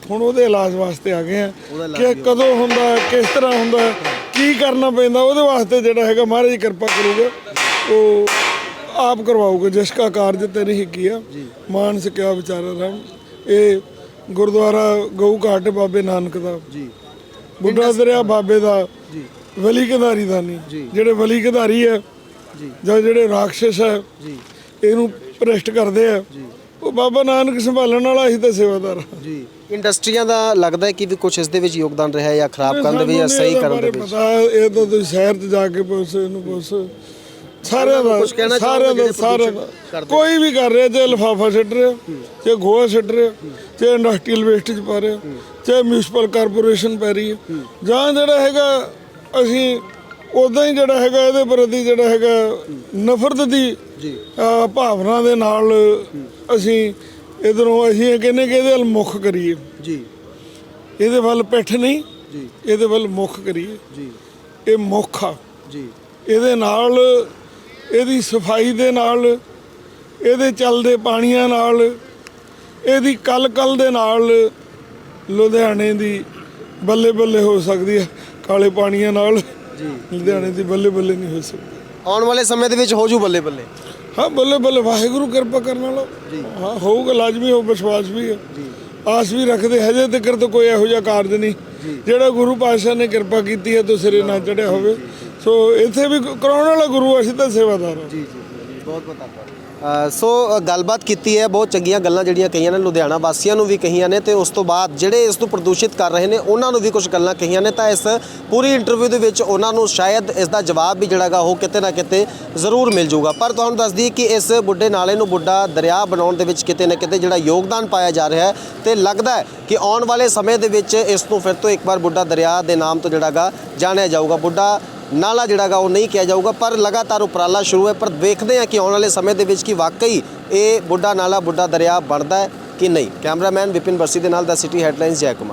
ਹੁਣ ਉਹਦੇ ਇਲਾਜ ਵਾਸਤੇ ਆ ਗਏ ਆ ਕਿ ਕਦੋਂ ਹੁੰਦਾ ਕਿਸ ਤਰ੍ਹਾਂ ਹੁੰਦਾ ਕੀ ਕਰਨਾ ਪੈਂਦਾ ਉਹਦੇ ਵਾਸਤੇ ਜਿਹੜਾ ਹੈਗਾ ਮਹਾਰਾਜ ਕਿਰਪਾ ਕਰੂਗਾ। ਉਹ ਆਪ ਕਰਵਾਓਗੇ ਜਿਸ ਕਾ ਕਾਰਜ ਤੇਰੀ ਹੀ ਕੀਆ ਮਾਨਸ ਕਿਆ ਵਿਚਾਰਾ ਰਾਮ। ਇਹ ਗੁਰਦੁਆਰਾ ਗਊ ਘਾਟ ਬਾਬੇ ਨਾਨਕ ਦਾ। ਜੀ। ਬੁੱਢਾ ਦਰਿਆ ਬਾਬੇ ਦਾ। ਜੀ। ਵਲੀ ਕਧਾਰੀ ਦਾ ਨਹੀਂ। ਜਿਹੜੇ ਵਲੀ ਕਧਾਰੀ ਹੈ ਜੀ। ਜਾਂ ਜਿਹੜੇ ਰਾਖਸ਼ ਹੈ ਜੀ। ਇਹਨੂੰ ਭ੍ਰਿਸ਼ਟ ਕਰਦੇ ਆ। ਉਹ ਬਾਬਾ ਨਾਨਕ ਸੰਭਾਲਣ ਵਾਲਾ ਹੀ ਤਾਂ ਸੇਵਾਦਾਰ ਆ। ਜੀ। ਇੰਡਸਟਰੀਆਂ ਦਾ ਲੱਗਦਾ ਹੈ ਕਿ ਵੀ ਕੁਝ ਇਸ ਦੇ ਵਿੱਚ ਯੋਗਦਾਨ ਰਿਹਾ ਹੈ ਜਾਂ ਖਰਾਬ ਕਰਨ ਦੇ ਵਿੱਚ ਜਾਂ ਸਾਨੂੰ ਸਹੀ ਇਹਦੇ ਕਰਨ ਦੇ ਬਾਰੇ ਵਿੱਚ। ਪਤਾ। ਇਹ ਤਾਂ ਤੁਸੀਂ ਸ਼ਹਿਰ 'ਚ ਜਾ ਕੇ ਪੁੱਛ ਇਹਨੂੰ ਪੁੱਛ। ਸਾਰਿਆਂ ਦਾ ਕੁਛ ਕਹਿਣਾ ਸਾਰਿਆਂ ਦਾ ਜਿਹੜੇ ਸਾਰਿਆਂ ਦਾ ਕੋਈ ਵੀ ਕਰ ਰਿਹਾ ਚਾਹੇ ਲਿਫਾਫਾ ਛੱਡ ਰਿਹਾ ਚਾਹੇ ਗੋਹਾ ਛੱਡ ਰਿਹਾ ਚਾਹੇ ਇੰਡਸਟਰੀਅਲ ਵੇਸਟੇਜ ਪਾ ਰਿਹਾ ਚਾਹੇ ਮਿਊਨਿਸਪਲ ਕਾਰਪੋਰੇਸ਼ਨ ਪੈ ਰਹੀ ਹੈ। ਜਾਂ ਜਿਹੜਾ ਹੈਗਾ ਅਸੀਂ ਉਦਾਂ ਹੀ ਜਿਹੜਾ ਹੈਗਾ ਇਹਦੇ ਪ੍ਰਤੀ ਜਿਹੜਾ ਹੈਗਾ ਨਫ਼ਰਤ ਦੀ ਅਹ, ਭਾਵਨਾ ਦੇ ਨਾਲ ਅਸੀਂ ਇਧਰੋਂ ਅਸੀਂ ਇਹ ਕਹਿੰਦੇ ਕਿ ਇਹਦੇ ਵੱਲ ਮੁੱਖ ਕਰੀਏ। ਜੀ। ਇਹਦੇ ਵੱਲ ਪਿੱਠ ਨਹੀਂ ਜੀ। ਇਹਦੇ ਵੱਲ ਮੁੱਖ ਕਰੀਏ। ਜੀ। ਇਹ ਮੁੱਖ ਆ। ਜੀ। ਇਹਦੇ ਨਾਲ ਇਹਦੀ ਸਫ਼ਾਈ ਦੇ ਨਾਲ ਇਹਦੇ ਚੱਲਦੇ ਪਾਣੀਆਂ ਨਾਲ ਇਹਦੀ ਕਲ ਕਲ ਦੇ ਨਾਲ ਲੁਧਿਆਣੇ ਦੀ ਬੱਲੇ ਬੱਲੇ ਹੋ ਸਕਦੀ ਹੈ ਕਾਲੇ ਪਾਣੀਆਂ ਨਾਲ। ਜੀ। ਲੁਧਿਆਣੇ ਦੀ ਬੱਲੇ ਬੱਲੇ ਨਹੀਂ ਹੋ ਸਕਦੀ। ਆਉਣ ਵਾਲੇ ਸਮੇਂ ਦੇ ਵਿੱਚ ਹੋ ਜੂ ਬੱਲੇ ਬੱਲੇ? ਹਾਂ ਬੱਲੇ ਬੱਲੇ ਵਾਹਿਗੁਰੂ ਕਿਰਪਾ ਕਰਨ ਵਾਲਾ ਹਾਂ ਹੋਊਗਾ ਲਾਜ਼ਮੀ ਹੋ ਵਿਸ਼ਵਾਸ ਵੀ ਹੈ। ਆਸ ਵੀ ਰੱਖਦੇ ਹਜੇ ਤੱਕ ਤਾਂ ਕੋਈ ਇਹੋ ਜਿਹਾ ਕਾਰਜ ਨਹੀਂ। ਜਿਹੜਾ ਗੁਰੂ ਪਾਤਸ਼ਾਹ ਨੇ ਕਿਰਪਾ ਕੀਤੀ ਹੈ ਤੋਂ ਸਿਰੇ ਨਾ ਚੜਿਆ ਹੋਵੇ। ਸੋ ਇੱਥੇ ਵੀ ਕਰਾਉਣ ਵਾਲਾ ਗੁਰੂ ਅਸੀਂ ਤਾਂ ਸੇਵਾਦਾਰ ਹਾਂ। ਜੀ ਜੀ ਬਹੁਤ ਬਹੁਤ ਧੰਨਵਾਦ। ਸੋ ਗੱਲਬਾਤ ਕੀਤੀ ਹੈ, ਬਹੁਤ ਚੰਗੀਆਂ ਗੱਲਾਂ ਜਿਹੜੀਆਂ ਕਹੀਆਂ ਨੇ, ਲੁਧਿਆਣਾ ਵਾਸੀਆਂ ਨੂੰ ਵੀ ਕਹੀਆਂ ਨੇ ਤੇ ਉਸ ਤੋਂ ਬਾਅਦ ਜਿਹੜੇ ਇਸ ਨੂੰ ਪ੍ਰਦੂਸ਼ਿਤ ਕਰ ਰਹੇ ਨੇ, ਉਹਨਾਂ ਨੂੰ ਵੀ ਕੁਝ ਗੱਲਾਂ ਕਹੀਆਂ ਨੇ ਤਾਂ ਇਸ ਪੂਰੀ ਇੰਟਰਵਿਊ ਦੇ ਵਿੱਚ ਉਹਨਾਂ ਨੂੰ ਸ਼ਾਇਦ ਇਸ ਦਾ ਜਵਾਬ ਵੀ ਜਿਹੜਾਗਾ ਉਹ ਕਿਤੇ ਨਾ ਕਿਤੇ ਜ਼ਰੂਰ ਮਿਲ ਜਾਊਗਾ। ਪਰ ਤੁਹਾਨੂੰ ਦੱਸ ਦਈਏ ਕਿ ਇਸ ਬੁੱਢੇ ਨਾਲੇ ਨੂੰ ਬੁੱਢਾ ਦਰਿਆ ਬਣਾਉਣ ਦੇ ਵਿੱਚ ਕਿਤੇ ਨਾ ਕਿਤੇ ਜਿਹੜਾ ਯੋਗਦਾਨ ਪਾਇਆ ਜਾ ਰਿਹਾ ਹੈ ਤੇ ਲੱਗਦਾ ਹੈ ਕਿ ਆਉਣ ਵਾਲੇ ਸਮੇਂ ਦੇ ਵਿੱਚ ਇਸ ਨੂੰ ਫਿਰ ਤੋਂ ਇੱਕ ਵਾਰ ਬੁੱਢਾ ਦਰਿਆ ਦੇ ਨਾਮ ਤੋਂ ਜਿਹੜਾਗਾ ਜਾਣਿਆ ਜਾਊਗਾ। ਬੁੱਢਾ ਨਾਲਾ ਜਿਹੜਾਗਾ ਉਹ ਨਹੀਂ ਕਿਹਾ ਜਾਊਗਾ, ਪਰ ਲਗਾਤਾਰ ਉਪਰਾਲਾ ਸ਼ੁਰੂ ਹੈ, ਪਰ ਦੇਖਦੇ ਹਾਂ ਕਿ ਆਉਣ ਵਾਲੇ ਸਮੇਂ ਦੇ ਵਿੱਚ ਕੀ ਵਾਕਈ ਇਹ ਬੁੱਢਾ ਨਾਲਾ, ਬੁੱਢਾ ਦਰਿਆ ਬਣਦਾ ਹੈ ਕਿ ਨਹੀਂ। ਕੈਮਰਾਮੈਨ ਵਿਪਿਨ ਬਰਸੀ ਦੇ ਨਾਲ ਦਾ ਸਿਟੀ ਹੈਡਲਾਈਨਸ ਜੈ ਕੁਮਾਰ।